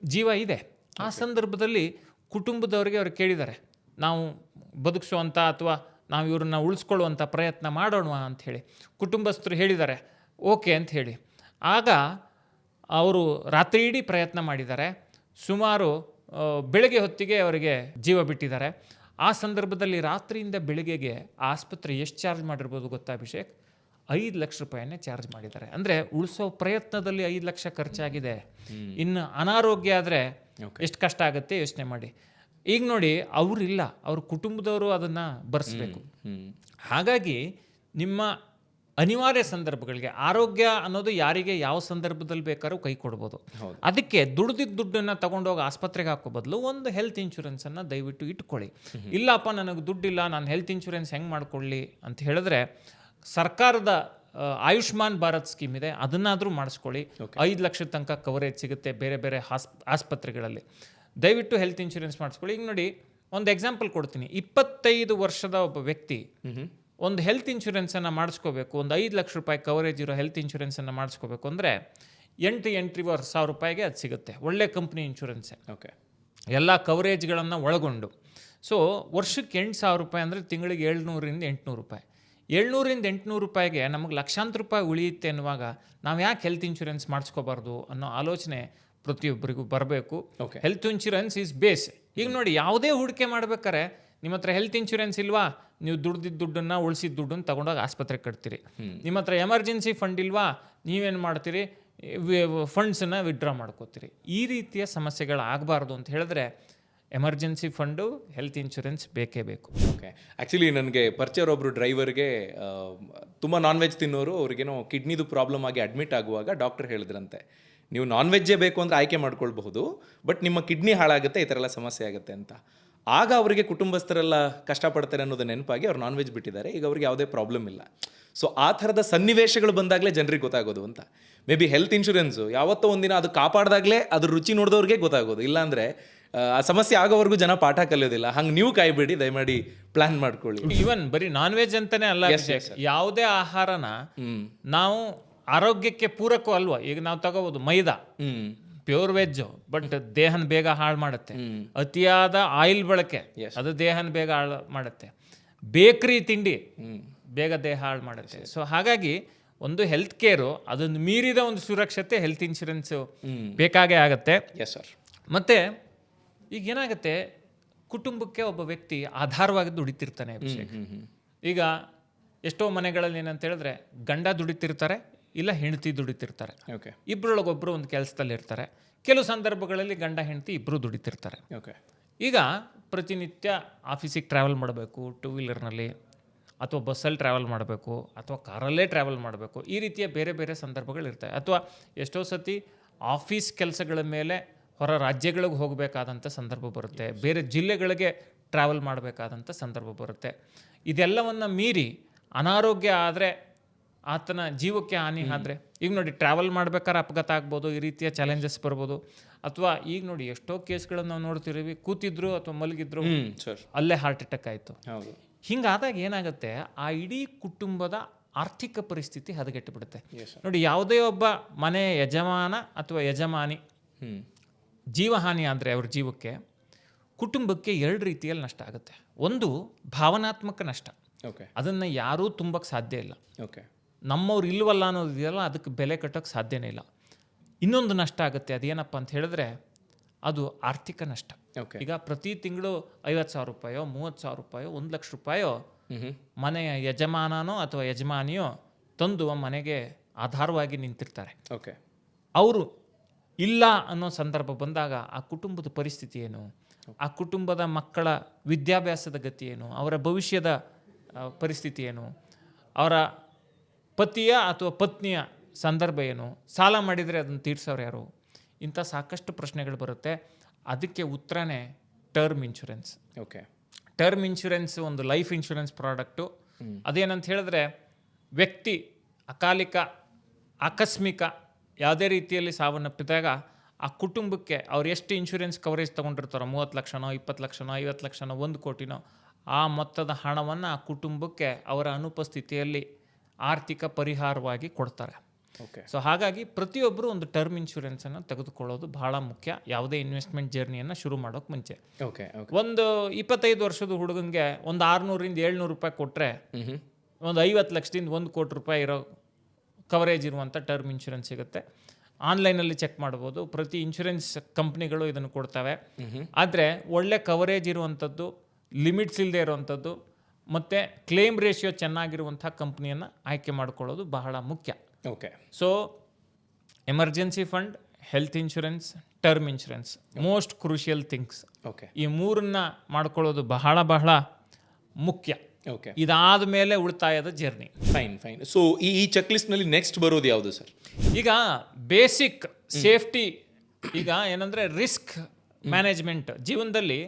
ಜೀವ ಇದೆ. ಆ ಸಂದರ್ಭದಲ್ಲಿ ಕುಟುಂಬದವರಿಗೆ ಅವ್ರು ಕೇಳಿದ್ದಾರೆ. ನಾವು ಬದುಕಿಸುವಂಥ ಅಥವಾ ನಾವು ಇವ್ರನ್ನ ಉಳಿಸ್ಕೊಳ್ಳುವಂಥ ಪ್ರಯತ್ನ ಮಾಡೋಣ ಅಂತ ಹೇಳಿ ಕುಟುಂಬಸ್ಥರು ಹೇಳಿದ್ದಾರೆ ಓಕೆ ಅಂತ ಹೇಳಿ. ಆಗ ಅವರು ರಾತ್ರಿ ಇಡೀ ಪ್ರಯತ್ನ ಮಾಡಿದ್ದಾರೆ. ಸುಮಾರು ಬೆಳಗ್ಗೆ ಹೊತ್ತಿಗೆ ಅವರಿಗೆ ಜೀವ ಬಿಟ್ಟಿದ್ದಾರೆ. ಆ ಸಂದರ್ಭದಲ್ಲಿ ರಾತ್ರಿಯಿಂದ ಬೆಳಗ್ಗೆಗೆ ಆಸ್ಪತ್ರೆ ಎಷ್ಟು ಚಾರ್ಜ್ ಮಾಡಿರ್ಬೋದು ಗೊತ್ತಾ ಅಭಿಷೇಕ್? ಐದು ಲಕ್ಷ ರೂಪಾಯಿನೇ ಚಾರ್ಜ್ ಮಾಡಿದ್ದಾರೆ. ಅಂದರೆ ಉಳಿಸೋ ಪ್ರಯತ್ನದಲ್ಲಿ ಐದು ಲಕ್ಷ ಖರ್ಚಾಗಿದೆ. ಇನ್ನು ಅನಾರೋಗ್ಯ ಆದರೆ ಎಷ್ಟು ಕಷ್ಟ ಆಗುತ್ತೆ ಯೋಚನೆ ಮಾಡಿ. ಈಗ ನೋಡಿ ಅವರಿಲ್ಲ ಅವ್ರ ಕುಟುಂಬದವರು ಅದನ್ನು ಬರೆಸ್ಬೇಕು. ಹಾಗಾಗಿ ನಿಮ್ಮ ಅನಿವಾರ್ಯ ಸಂದರ್ಭಗಳಿಗೆ ಆರೋಗ್ಯ ಅನ್ನೋದು ಯಾರಿಗೆ ಯಾವ ಸಂದರ್ಭದಲ್ಲಿ ಬೇಕಾದ್ರೂ ಕೈ ಕೊಡ್ಬೋದು. ಅದಕ್ಕೆ ದುಡ್ದಿದ್ದ ದುಡ್ಡನ್ನು ತಗೊಂಡೋಗಿ ಆಸ್ಪತ್ರೆಗೆ ಹಾಕೋ ಬದಲು ಒಂದು ಹೆಲ್ತ್ ಇನ್ಶೂರೆನ್ಸನ್ನು ದಯವಿಟ್ಟು ಇಟ್ಕೊಳ್ಳಿ. ಇಲ್ಲಪ್ಪ ನನಗೆ ದುಡ್ಡಿಲ್ಲ ನಾನು ಹೆಲ್ತ್ ಇನ್ಶೂರೆನ್ಸ್ ಹೆಂಗೆ ಮಾಡಿಕೊಳ್ಳಿ ಅಂತ ಹೇಳಿದ್ರೆ ಸರ್ಕಾರದ ಆಯುಷ್ಮಾನ್ ಭಾರತ್ ಸ್ಕೀಮ್ ಇದೆ ಅದನ್ನಾದರೂ ಮಾಡಿಸ್ಕೊಳ್ಳಿ. ಐದು ಲಕ್ಷದ ತನಕ ಕವರೇಜ್ ಸಿಗುತ್ತೆ ಬೇರೆ ಬೇರೆ ಹಾಸ್ ಆಸ್ಪತ್ರೆಗಳಲ್ಲಿ. ದಯವಿಟ್ಟು ಹೆಲ್ತ್ ಇನ್ಶೂರೆನ್ಸ್ ಮಾಡಿಸ್ಕೊಳ್ಳಿ. ಈಗ ನೋಡಿ ಒಂದು ಎಕ್ಸಾಂಪಲ್ ಕೊಡ್ತೀನಿ. ಇಪ್ಪತ್ತೈದು ವರ್ಷದ ಒಬ್ಬ ವ್ಯಕ್ತಿ ಒಂದು ಹೆಲ್ತ್ ಇನ್ಶೂರೆನ್ಸನ್ನು ಮಾಡಿಸ್ಕೋಬೇಕು. ಒಂದು ಐದು ಲಕ್ಷ ರೂಪಾಯಿ ಕವರೇಜ್ ಇರೋ ಹೆಲ್ತ್ ಇನ್ಶೂರೆನ್ಸನ್ನು ಮಾಡಿಸ್ಕೋಬೇಕು ಅಂದರೆ ಎಂಟು ಎಂಟೂವರೆ ಸಾವಿರ ರೂಪಾಯಿಗೆ ಅದು ಸಿಗುತ್ತೆ. ಒಳ್ಳೆ ಕಂಪ್ನಿ ಇನ್ಶೂರೆನ್ಸೇ ಓಕೆ ಎಲ್ಲ ಕವರೇಜ್ಗಳನ್ನು ಒಳಗೊಂಡು. ಸೊ ವರ್ಷಕ್ಕೆ ಎಂಟು ಸಾವಿರ ರೂಪಾಯಿ ಅಂದರೆ ತಿಂಗಳಿಗೆ ಏಳ್ನೂರಿಂದ ಎಂಟುನೂರು ರೂಪಾಯಿ. ಏಳ್ನೂರಿಂದ ಎಂಟುನೂರು ರೂಪಾಯಿಗೆ ನಮಗೆ ಲಕ್ಷಾಂತರ ರೂಪಾಯಿ ಉಳಿಯುತ್ತೆ ಅನ್ನುವಾಗ ನಾವು ಯಾಕೆ ಹೆಲ್ತ್ ಇನ್ಶೂರೆನ್ಸ್ ಮಾಡಿಸ್ಕೋಬಾರ್ದು ಅನ್ನೋ ಆಲೋಚನೆ ಪ್ರತಿಯೊಬ್ಬರಿಗೂ ಬರಬೇಕು. ಹೆಲ್ತ್ ಇನ್ಶೂರೆನ್ಸ್ ಈಸ್ ಬೇಸ್ ಈಗ ನೋಡಿ ಯಾವುದೇ ಹೂಡಿಕೆ ಮಾಡ್ಬೇಕಾರೆ ನಿಮ್ಮ ಹತ್ರ ಹೆಲ್ತ್ ಇನ್ಶೂರೆನ್ಸ್ ಇಲ್ವಾ? ನೀವು ದುಡ್ದಿದ್ದ ದುಡ್ಡನ್ನು ಉಳಿಸಿದ ದುಡ್ಡನ್ನು ತಗೊಂಡೋಗಿ ಆಸ್ಪತ್ರೆಗೆ ಕಟ್ತೀರಿ. ನಿಮ್ಮ ಹತ್ರ ಎಮರ್ಜೆನ್ಸಿ ಫಂಡ್ ಇಲ್ವಾ? ನೀವೇನು ಮಾಡ್ತೀರಿ? ಫಂಡ್ಸನ್ನು ವಿಡ್ರಾ ಮಾಡ್ಕೋತೀರಿ. ಈ ರೀತಿಯ ಸಮಸ್ಯೆಗಳಾಗಬಾರ್ದು ಅಂತ ಹೇಳಿದ್ರೆ ಎಮರ್ಜೆನ್ಸಿ ಫಂಡು ಹೆಲ್ತ್ ಇನ್ಶೂರೆನ್ಸ್ ಬೇಕೇ ಬೇಕು. ಓಕೆ ಆ್ಯಕ್ಚುಲಿ ನನಗೆ ಪರ್ಚರ್ ಒಬ್ಬರು ಡ್ರೈವರ್ಗೆ ತುಂಬ ನಾನ್ ವೆಜ್ ತಿನ್ನೋರು ಅವ್ರಿಗೇನೋ ಕಿಡ್ನಿದು ಪ್ರಾಬ್ಲಮ್ ಆಗಿ ಅಡ್ಮಿಟ್ ಆಗುವಾಗ ಡಾಕ್ಟರ್ ಹೇಳಿದ್ರಂತೆ. ನೀವು ನಾನ್ ವೆಜ್ಜೇ ಬೇಕು ಅಂದರೆ ಆಯ್ಕೆ ಮಾಡ್ಕೊಳ್ಬಹುದು ಬಟ್ ನಿಮ್ಮ ಕಿಡ್ನಿ ಹಾಳಾಗುತ್ತೆ ಈ ಥರ ಎಲ್ಲ ಸಮಸ್ಯೆ ಆಗುತ್ತೆ ಅಂತ. ಆಗ ಅವರಿಗೆ ಕುಟುಂಬಸ್ಥರೆಲ್ಲ ಕಷ್ಟಪಡ್ತಾರೆ ಅನ್ನೋದು ನೆನಪಾಗಿ ಅವ್ರು ನಾನ್ ವೆಜ್ ಬಿಟ್ಟಿದ್ದಾರೆ ಈಗ ಅವ್ರಿಗೆ ಯಾವುದೇ ಪ್ರಾಬ್ಲಮ್ ಇಲ್ಲ. ಸೊ ಆ ಥರದ ಸನ್ನಿವೇಶಗಳು ಬಂದಾಗಲೇ ಜನರಿಗೆ ಗೊತ್ತಾಗೋದು ಅಂತ. ಮೇ ಬಿ ಹೆಲ್ತ್ ಇನ್ಶೂರೆನ್ಸು ಯಾವತ್ತೋ ಒಂದಿನ ಅದು ಕಾಪಾಡಿದಾಗಲೇ ಅದ್ರ ರುಚಿ ನೋಡಿದವ್ರಿಗೆ ಗೊತ್ತಾಗೋದು. ಇಲ್ಲಾಂದರೆ ಆ ಸಮಸ್ಯೆ ಆಗೋವರೆಗೂ ಜನ ಪಾಠ ಕಲಿಯೋದಿಲ್ಲ. ಹಂಗೆ ನೀವು ಕಾಯ್ಬೇಡಿ ದಯಮಾಡಿ ಪ್ಲಾನ್ ಮಾಡ್ಕೊಳ್ಳಿ. ಈವನ್ ಬರೀ ನಾನ್ ವೆಜ್ ಅಂತಾನೆ ಅಲ್ಲ. ಯಾವುದೇ ಆಹಾರನ ನಾವು ಆರೋಗ್ಯಕ್ಕೆ ಪೂರಕ ಅಲ್ವಾ? ಈಗ ನಾವು ತಗೋಬಹುದು ಮೈದಾ ಪ್ಯೂರ್ ವೆಜ್ ಬಟ್ ದೇಹನ ಬೇಗ ಹಾಳು ಮಾಡುತ್ತೆ. ಅತಿಯಾದ ಆಯಿಲ್ ಬಳಕೆ ಅದು ದೇಹನ ಬೇಗ ಹಾಳು ಮಾಡುತ್ತೆ. ಬೇಕ್ರಿ ತಿಂಡಿ ಬೇಗ ದೇಹ ಹಾಳು ಮಾಡುತ್ತೆ. ಸೊ ಹಾಗಾಗಿ ಒಂದು ಹೆಲ್ತ್ ಕೇರು ಅದನ್ನು ಮೀರಿದ ಒಂದು ಸುರಕ್ಷತೆ ಹೆಲ್ತ್ ಇನ್ಶೂರೆನ್ಸ್ ಬೇಕಾಗೇ ಆಗತ್ತೆ. ಎಸ್ ಸರ್ ಮತ್ತೆ ಈಗ ಏನಾಗುತ್ತೆ? ಕುಟುಂಬಕ್ಕೆ ಒಬ್ಬ ವ್ಯಕ್ತಿ ಆಧಾರವಾಗಿ ದುಡಿತಿರ್ತಾನೆ ಅಭಿಷೇಕ್. ಈಗ ಎಷ್ಟೋ ಮನೆಗಳಲ್ಲಿ ಏನಂತ ಹೇಳಿದ್ರೆ ಗಂಡ ದುಡಿತಿರ್ತಾರೆ ಇಲ್ಲ ಹೆಂಡತಿ ದುಡಿತಿರ್ತಾರೆ. ಓಕೆ ಇಬ್ಬರೊಳಗೊಬ್ಬರು ಒಂದು ಕೆಲಸದಲ್ಲಿ ಇರ್ತಾರೆ ಕೆಲವು ಸಂದರ್ಭಗಳಲ್ಲಿ ಗಂಡ ಹೆಂಡತಿ ಇಬ್ಬರು ದುಡಿತಿರ್ತಾರೆ. ಓಕೆ ಈಗ ಪ್ರತಿನಿತ್ಯ ಆಫೀಸಿಗೆ ಟ್ರಾವೆಲ್ ಮಾಡಬೇಕು ಟೂ ವೀಲರ್ನಲ್ಲಿ ಅಥವಾ ಬಸ್ಸಲ್ಲಿ ಟ್ರಾವೆಲ್ ಮಾಡಬೇಕು ಅಥವಾ ಕಾರಲ್ಲೇ ಟ್ರಾವೆಲ್ ಮಾಡಬೇಕು ಈ ರೀತಿಯ ಬೇರೆ ಬೇರೆ ಸಂದರ್ಭಗಳಿರ್ತವೆ. ಅಥವಾ ಎಷ್ಟೋ ಸತಿ ಆಫೀಸ್ ಕೆಲಸಗಳ ಮೇಲೆ ಹೊರ ರಾಜ್ಯಗಳಿಗೆ ಹೋಗಬೇಕಾದಂಥ ಸಂದರ್ಭ ಬರುತ್ತೆ. ಬೇರೆ ಜಿಲ್ಲೆಗಳಿಗೆ ಟ್ರಾವೆಲ್ ಮಾಡಬೇಕಾದಂಥ ಸಂದರ್ಭ ಬರುತ್ತೆ. ಇದೆಲ್ಲವನ್ನು ಮೀರಿ ಅನಾರೋಗ್ಯ ಆದರೆ ಆತನ ಜೀವಕ್ಕೆ ಹಾನಿ ಆದರೆ ಈಗ ನೋಡಿ ಟ್ರಾವೆಲ್ ಮಾಡ್ಬೇಕಾದ್ರೆ ಅಪಘಾತ ಆಗ್ಬೋದು ಈ ರೀತಿಯ ಚಾಲೆಂಜಸ್ ಬರ್ಬೋದು. ಅಥವಾ ಈಗ ನೋಡಿ ಎಷ್ಟೋ ಕೇಸ್ಗಳನ್ನು ನಾವು ನೋಡ್ತಿದ್ದೀವಿ ಕೂತಿದ್ರು ಅಥವಾ ಮಲಗಿದ್ರು ಅಲ್ಲೇ ಹಾರ್ಟ್ ಅಟ್ಯಾಕ್ ಆಯಿತು. ಹಿಂಗಾದಾಗ ಏನಾಗುತ್ತೆ ಆ ಇಡೀ ಕುಟುಂಬದ ಆರ್ಥಿಕ ಪರಿಸ್ಥಿತಿ ಹದಗೆಟ್ಟು ಬಿಡುತ್ತೆ ನೋಡಿ ಯಾವುದೇ ಒಬ್ಬ ಮನೆ ಯಜಮಾನ ಅಥವಾ ಯಜಮಾನಿ ಜೀವಹಾನಿ ಆದರೆ ಅವ್ರ ಜೀವಕ್ಕೆ ಕುಟುಂಬಕ್ಕೆ ಎರಡು ರೀತಿಯಲ್ಲಿ ನಷ್ಟ ಆಗುತ್ತೆ. ಒಂದು ಭಾವನಾತ್ಮಕ ನಷ್ಟ. ಓಕೆ ಅದನ್ನು ಯಾರೂ ತುಂಬಕ್ಕೆ ಸಾಧ್ಯ ಇಲ್ಲ. ಓಕೆ ನಮ್ಮವ್ರು ಇಲ್ವಲ್ಲ ಅನ್ನೋದಿದೆಯಲ್ಲ ಅದಕ್ಕೆ ಬೆಲೆ ಕಟ್ಟೋಕ್ಕೆ ಸಾಧ್ಯನೇ ಇಲ್ಲ. ಇನ್ನೊಂದು ನಷ್ಟ ಆಗುತ್ತೆ ಅದೇನಪ್ಪ ಅಂತ ಹೇಳಿದ್ರೆ ಅದು ಆರ್ಥಿಕ ನಷ್ಟ. ಈಗ ಪ್ರತಿ ತಿಂಗಳು ಐವತ್ತು ಸಾವಿರ ರೂಪಾಯೋ ಮೂವತ್ತು ಸಾವಿರ ರೂಪಾಯೋ ಒಂದು ಲಕ್ಷ ರೂಪಾಯೋ ಮನೆಯ ಯಜಮಾನನೋ ಅಥವಾ ಯಜಮಾನಿಯೋ ತಂದು ಮನೆಗೆ ಆಧಾರವಾಗಿ ನಿಂತಿರ್ತಾರೆ. ಓಕೆ ಅವರು ಇಲ್ಲ ಅನ್ನೋ ಸಂದರ್ಭ ಬಂದಾಗ ಆ ಕುಟುಂಬದ ಪರಿಸ್ಥಿತಿ ಏನು? ಆ ಕುಟುಂಬದ ಮಕ್ಕಳ ವಿದ್ಯಾಭ್ಯಾಸದ ಗತಿ ಏನು? ಅವರ ಭವಿಷ್ಯದ ಪರಿಸ್ಥಿತಿ ಏನು? ಅವರ ಪತಿಯ ಅಥವಾ ಪತ್ನಿಯ ಸಂದರ್ಭ ಏನು? ಸಾಲ ಮಾಡಿದರೆ ಅದನ್ನು ತೀರ್ಸೋರು ಯಾರು? ಇಂಥ ಸಾಕಷ್ಟು ಪ್ರಶ್ನೆಗಳು ಬರುತ್ತೆ. ಅದಕ್ಕೆ ಉತ್ತರನೇ term insurance. Okay. Term insurance ಒಂದು ಲೈಫ್ ಇನ್ಶೂರೆನ್ಸ್ ಪ್ರಾಡಕ್ಟು. ಅದೇನಂತ ಹೇಳಿದ್ರೆ ವ್ಯಕ್ತಿ ಅಕಾಲಿಕ ಆಕಸ್ಮಿಕ ಯಾವುದೇ ರೀತಿಯಲ್ಲಿ ಸಾವನ್ನಪ್ಪಿದಾಗ ಆ ಕುಟುಂಬಕ್ಕೆ ಅವ್ರು ಎಷ್ಟು ಇನ್ಶೂರೆನ್ಸ್ ಕವರೇಜ್ ತೊಗೊಂಡಿರ್ತಾರೋ ಮೂವತ್ತು ಲಕ್ಷನೋ ಇಪ್ಪತ್ತು ಲಕ್ಷನೋ ಐವತ್ತು ಲಕ್ಷನೋ ಒಂದು ಕೋಟಿನೋ ಆ ಮೊತ್ತದ ಹಣವನ್ನು ಆ ಕುಟುಂಬಕ್ಕೆ ಅವರ ಅನುಪಸ್ಥಿತಿಯಲ್ಲಿ ಆರ್ಥಿಕ ಪರಿಹಾರವಾಗಿ ಕೊಡ್ತಾರೆ. ಓಕೆ ಸೊ ಹಾಗಾಗಿ ಪ್ರತಿಯೊಬ್ಬರು ಒಂದು ಟರ್ಮ್ ಇನ್ಶೂರೆನ್ಸನ್ನು ತೆಗೆದುಕೊಳ್ಳೋದು ಬಹಳ ಮುಖ್ಯ. ಯಾವುದೇ ಇನ್ವೆಸ್ಟ್ಮೆಂಟ್ ಜರ್ನಿಯನ್ನು ಶುರು ಮಾಡೋಕ್ಕೆ ಮುಂಚೆ. ಓಕೆ ಓಕೆ ಒಂದು ಇಪ್ಪತ್ತೈದು ವರ್ಷದ ಹುಡುಗನಿಗೆ ಒಂದು ಆರುನೂರಿಂದ ಏಳ್ನೂರು ರೂಪಾಯಿ ಕೊಟ್ಟರೆ ಒಂದು ಐವತ್ತು ಲಕ್ಷದಿಂದ ಒಂದು ಕೋಟಿ ರೂಪಾಯಿ ಇರೋ ಕವರೇಜ್ ಇರುವಂಥ ಟರ್ಮ್ ಇನ್ಶೂರೆನ್ಸ್ ಸಿಗುತ್ತೆ. ಆನ್ಲೈನಲ್ಲಿ ಚೆಕ್ ಮಾಡ್ಬೋದು. ಪ್ರತಿ ಇನ್ಶೂರೆನ್ಸ್ ಕಂಪ್ನಿಗಳು ಇದನ್ನು ಕೊಡ್ತವೆ. ಆದರೆ ಒಳ್ಳೆ ಕವರೇಜ್ ಇರುವಂಥದ್ದು ಲಿಮಿಟ್ಸ್ ಇಲ್ಲದೆ ಇರುವಂಥದ್ದು ಮತ್ತು ಕ್ಲೇಮ್ ರೇಷಿಯೋ ಚೆನ್ನಾಗಿರುವಂಥ ಕಂಪ್ನಿಯನ್ನು ಆಯ್ಕೆ ಮಾಡಿಕೊಳ್ಳೋದು ಬಹಳ ಮುಖ್ಯ. Okay so emergency fund health insurance term insurance most crucial things okay ಈ ಮೂರನ್ನ ಮಾಡ್ಕೊಳ್ಳೋದು ಬಹಳ ಬಹಳ ಮುಖ್ಯ. ಓಕೆ ಇದಾದ ಮೇಲೆ ಉಳಿತಾಯದ ಜರ್ನಿ ಫೈನ್ ಫೈನ್ ಸೊ ಈ ಈ ಚೆಕ್ ಲಿಸ್ಟ್ನಲ್ಲಿ ನೆಕ್ಸ್ಟ್ ಬರೋದು ಯಾವುದು ಸರ್ ಈಗ ಬೇಸಿಕ್ ಸೇಫ್ಟಿ ಈಗ ಏನಂದ್ರೆ ರಿಸ್ಕ್ ಮ್ಯಾನೇಜ್ಮೆಂಟ್ ಜೀವನದಲ್ಲಿ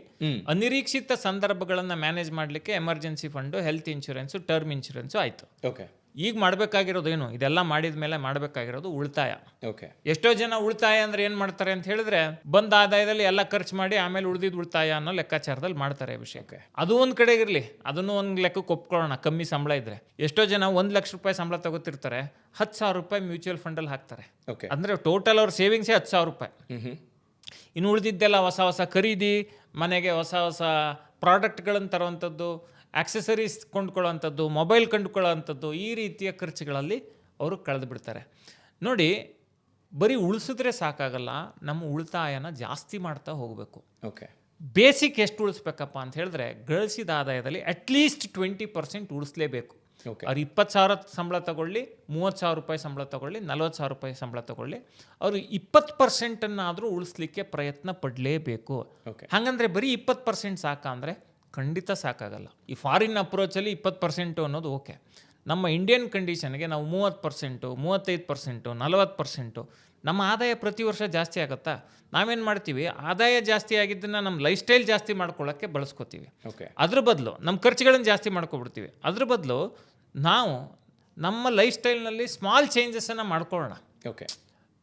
ಅನಿರೀಕ್ಷಿತ ಸಂದರ್ಭಗಳನ್ನು ಮ್ಯಾನೇಜ್ ಮಾಡಲಿಕ್ಕೆ emergency fund health insurance term insurance ಆಯ್ತು. ಓಕೆ ಈಗ ಮಾಡಬೇಕಾಗಿರೋದೇನು ಇದೆಲ್ಲ ಮಾಡಿದ ಮೇಲೆ ಮಾಡಬೇಕಾಗಿರೋದು ಉಳಿತಾಯ. ಓಕೆ ಎಷ್ಟೋ ಜನ ಉಳಿತಾಯ ಅಂದ್ರೆ ಏನು ಮಾಡ್ತಾರೆ ಅಂತ ಹೇಳಿದ್ರೆ ಬಂದ ಆದಾಯದಲ್ಲಿ ಎಲ್ಲ ಖರ್ಚು ಮಾಡಿ ಆಮೇಲೆ ಉಳಿದಿದ್ದು ಉಳಿತಾಯ ಅನ್ನೋ ಲೆಕ್ಕಾಚಾರದಲ್ಲಿ ಮಾಡ್ತಾರೆ ವಿಷಯಕ್ಕೆ ಅದು ಒಂದು ಕಡೆ ಇರಲಿ. ಅದನ್ನು ಒಂದು ಲೆಕ್ಕಕ್ಕೆ ಒಪ್ಕೊಳ್ಳೋಣ. ಕಮ್ಮಿ ಸಂಬಳ ಇದ್ರೆ. ಎಷ್ಟೋ ಜನ ಒಂದು ಲಕ್ಷ ರೂಪಾಯಿ ಸಂಬಳ ತಗೋತಿರ್ತಾರೆ. ಹತ್ತು ಸಾವಿರ ರೂಪಾಯಿ ಮ್ಯೂಚುವಲ್ ಫಂಡಲ್ಲಿ ಹಾಕ್ತಾರೆ. ಓಕೆ ಅಂದರೆ ಟೋಟಲ್ ಅವ್ರ ಸೇವಿಂಗ್ಸೇ ಹತ್ತು ಸಾವಿರ ರೂಪಾಯಿ. ಇನ್ನು ಉಳಿದಿದ್ದೆಲ್ಲ ಹೊಸ ಹೊಸ ಖರೀದಿ ಮನೆಗೆ ಹೊಸ ಹೊಸ ಪ್ರಾಡಕ್ಟ್ಗಳನ್ನು ತರುವಂಥದ್ದು ಆಕ್ಸೆಸರೀಸ್ ಕೊಂಡ್ಕೊಳ್ಳೋವಂಥದ್ದು ಮೊಬೈಲ್ ಕೊಂಡ್ಕೊಳ್ಳೋವಂಥದ್ದು ಈ ರೀತಿಯ ಖರ್ಚುಗಳಲ್ಲಿ ಅವರು ಕಳೆದು ಬಿಡ್ತಾರೆ. ನೋಡಿ ಬರೀ ಉಳಿಸಿದ್ರೆ ಸಾಕಾಗಲ್ಲ ನಮ್ಮ ಉಳಿತಾಯನ ಜಾಸ್ತಿ ಮಾಡ್ತಾ ಹೋಗಬೇಕು. ಓಕೆ ಬೇಸಿಕ್ ಎಷ್ಟು ಉಳಿಸ್ಬೇಕಪ್ಪ ಅಂತ ಹೇಳಿದ್ರೆ ಗಳಿಸಿದ ಆದಾಯದಲ್ಲಿ ಅಟ್ಲೀಸ್ಟ್ ಟ್ವೆಂಟಿ ಪರ್ಸೆಂಟ್ ಉಳಿಸ್ಲೇಬೇಕು. ಅವ್ರು ಇಪ್ಪತ್ತು ಸಾವಿರ ಸಂಬಳ ತಗೊಳ್ಳಿ ಮೂವತ್ತು ಸಾವಿರ ರೂಪಾಯಿ ಸಂಬಳ ತಗೊಳ್ಳಿ ನಲ್ವತ್ತು ಸಾವಿರ ರೂಪಾಯಿ ಸಂಬಳ ತಗೊಳ್ಳಿ ಅವರು ಇಪ್ಪತ್ತು ಪರ್ಸೆಂಟನ್ನಾದರೂ ಉಳಿಸ್ಲಿಕ್ಕೆ ಪ್ರಯತ್ನ ಪಡಲೇಬೇಕು. ಓಕೆ ಹಾಗಂದ್ರೆ ಬರೀ ಇಪ್ಪತ್ತು ಪರ್ಸೆಂಟ್ ಸಾಕಂದರೆ ಅಂದರೆ ಖಂಡಿತ ಸಾಕಾಗಲ್ಲ. ಈ ಫಾರಿನ್ ಅಪ್ರೋಚಲ್ಲಿ ಇಪ್ಪತ್ತು ಪರ್ಸೆಂಟು ಅನ್ನೋದು ಓಕೆ ನಮ್ಮ ಇಂಡಿಯನ್ ಕಂಡೀಷನ್ಗೆ ನಾವು ಮೂವತ್ತು ಪರ್ಸೆಂಟು ಮೂವತ್ತೈದು ಪರ್ಸೆಂಟು ನಲವತ್ತು ಪರ್ಸೆಂಟು ನಮ್ಮ ಆದಾಯ ಪ್ರತಿ ವರ್ಷ ಜಾಸ್ತಿ ಆಗುತ್ತಾ? ನಾವೇನು ಮಾಡ್ತೀವಿ? ಆದಾಯ ಜಾಸ್ತಿ ಆಗಿದ್ದನ್ನು ನಮ್ಮ ಲೈಫ್ ಸ್ಟೈಲ್ ಜಾಸ್ತಿ ಮಾಡ್ಕೊಳ್ಳೋಕ್ಕೆ ಬಳಸ್ಕೋತೀವಿ. ಓಕೆ ಅದ್ರ ಬದಲು ನಮ್ಮ ಖರ್ಚುಗಳನ್ನು ಜಾಸ್ತಿ ಮಾಡ್ಕೊಬಿಡ್ತೀವಿ. ಅದ್ರ ಬದಲು ನಾವು ನಮ್ಮ ಲೈಫ್ ಸ್ಟೈಲ್ನಲ್ಲಿ ಸ್ಮಾಲ್ ಚೇಂಜಸನ್ನು ಮಾಡ್ಕೊಳ್ಳೋಣ. ಓಕೆ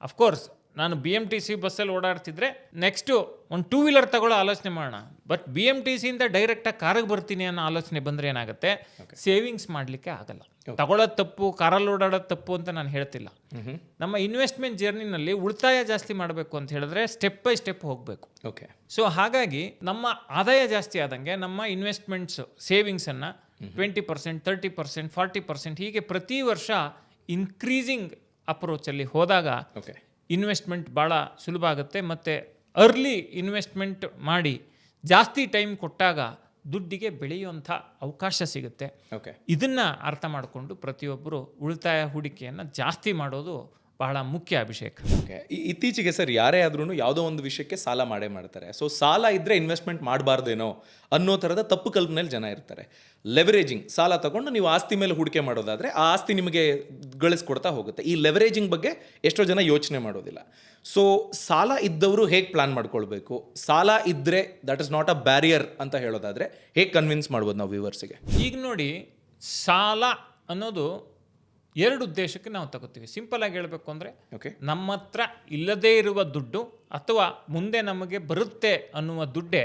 ಅಫ್ಕೋರ್ಸ್ ನಾನು ಬಿ ಎಂ ಟಿ ಸಿ ಬಸ್ಸಲ್ಲಿ ಓಡಾಡ್ತಿದ್ರೆ ನೆಕ್ಸ್ಟು ಒಂದು ಟೂ ವೀಲರ್ ತಗೊಳ್ಳೋ ಆಲೋಚನೆ ಮಾಡೋಣ. ಬಟ್ ಬಿ ಎಂ ಟಿ ಸಿಯಿಂದ ಡೈರೆಕ್ಟಾಗಿ ಕಾರಿಗೆ ಬರ್ತೀನಿ ಅನ್ನೋ ಆಲೋಚನೆ ಬಂದರೆ ಏನಾಗುತ್ತೆ? ಸೇವಿಂಗ್ಸ್ ಮಾಡಲಿಕ್ಕೆ ಆಗಲ್ಲ. ತಗೊಳ್ಳೋದು ತಪ್ಪು ಕಾರಲ್ಲಿ ಓಡಾಡೋದು ತಪ್ಪು ಅಂತ ನಾನು ಹೇಳ್ತಿಲ್ಲ. ನಮ್ಮ ಇನ್ವೆಸ್ಟ್ಮೆಂಟ್ ಜರ್ನಿನಲ್ಲಿ ಉಳಿತಾಯ ಜಾಸ್ತಿ ಮಾಡಬೇಕು ಅಂತ ಹೇಳಿದ್ರೆ ಸ್ಟೆಪ್ ಬೈ ಸ್ಟೆಪ್ ಹೋಗಬೇಕು. ಓಕೆ ಸೊ ಹಾಗಾಗಿ ನಮ್ಮ ಆದಾಯ ಜಾಸ್ತಿ ಆದಂಗೆ ನಮ್ಮ investments ಸೇವಿಂಗ್ಸನ್ನು twenty percent thirty percent forty percent ಹೀಗೆ ಪ್ರತಿ ವರ್ಷ ಇನ್ಕ್ರೀಸಿಂಗ್ ಅಪ್ರೋಚಲ್ಲಿ ಹೋದಾಗ ಇನ್ವೆಸ್ಟ್ಮೆಂಟ್ ಭಾಳ ಸುಲಭ ಆಗುತ್ತೆ. ಮತ್ತು ಅರ್ಲಿ ಇನ್ವೆಸ್ಟ್ಮೆಂಟ್ ಮಾಡಿ ಜಾಸ್ತಿ ಟೈಮ್ ಕೊಟ್ಟಾಗ ದುಡ್ಡಿಗೆ ಬೆಳೆಯುವಂಥ ಅವಕಾಶ ಸಿಗುತ್ತೆ. ಓಕೆ ಇದನ್ನು ಅರ್ಥ ಮಾಡಿಕೊಂಡು ಪ್ರತಿಯೊಬ್ಬರು ಉಳಿತಾಯ ಹೂಡಿಕೆಯನ್ನು ಜಾಸ್ತಿ ಮಾಡೋದು ಬಹಳ ಮುಖ್ಯ ಅಭಿಷೇಕ್. ಓಕೆ ಇತ್ತೀಚೆಗೆ ಸರ್ ಯಾರೇ ಆದ್ರೂ ಯಾವುದೋ ಒಂದು ವಿಷಯಕ್ಕೆ ಸಾಲ ಮಾಡೇ ಮಾಡ್ತಾರೆ. ಸೊ ಸಾಲ ಇದ್ರೆ ಇನ್ವೆಸ್ಟ್ಮೆಂಟ್ ಮಾಡಬಾರ್ದೇನೋ ಅನ್ನೋ ಥರದ ತಪ್ಪು ಕಲ್ಪನೆಯಲ್ಲಿ ಜನ ಇರ್ತಾರೆ. ಲೆವರೇಜಿಂಗ್ ಸಾಲ ತಗೊಂಡು ನೀವು ಆಸ್ತಿ ಮೇಲೆ ಹೂಡಿಕೆ ಮಾಡೋದಾದ್ರೆ ಆ ಆಸ್ತಿ ನಿಮಗೆ ಗಳಿಸ್ಕೊಡ್ತಾ ಹೋಗುತ್ತೆ. ಈ ಲೆವರೇಜಿಂಗ್ ಬಗ್ಗೆ ಎಷ್ಟೋ ಜನ ಯೋಚನೆ ಮಾಡೋದಿಲ್ಲ. ಸೊ ಸಾಲ ಇದ್ದವರು ಹೇಗೆ ಪ್ಲಾನ್ ಮಾಡ್ಕೊಳ್ಬೇಕು? ಸಾಲ ಇದ್ದರೆ that is not a barrier ಅಂತ ಹೇಳೋದಾದ್ರೆ ಹೇಗೆ ಕನ್ವಿನ್ಸ್ ಮಾಡ್ಬೋದು ನಾವು ವ್ಯೂವರ್ಸಿಗೆ ಈಗ ನೋಡಿ ಸಾಲ ಅನ್ನೋದು ಎರಡು ಉದ್ದೇಶಕ್ಕೆ ನಾವು ತಗೋತೀವಿ. ಸಿಂಪಲ್ ಆಗಿ ಹೇಳಬೇಕು ಅಂದರೆ ಓಕೆ ನಮ್ಮ ಹತ್ರ ಇಲ್ಲದೇ ಇರುವ ದುಡ್ಡು ಅಥವಾ ಮುಂದೆ ನಮಗೆ ಬರುತ್ತೆ ಅನ್ನುವ ದುಡ್ಡೇ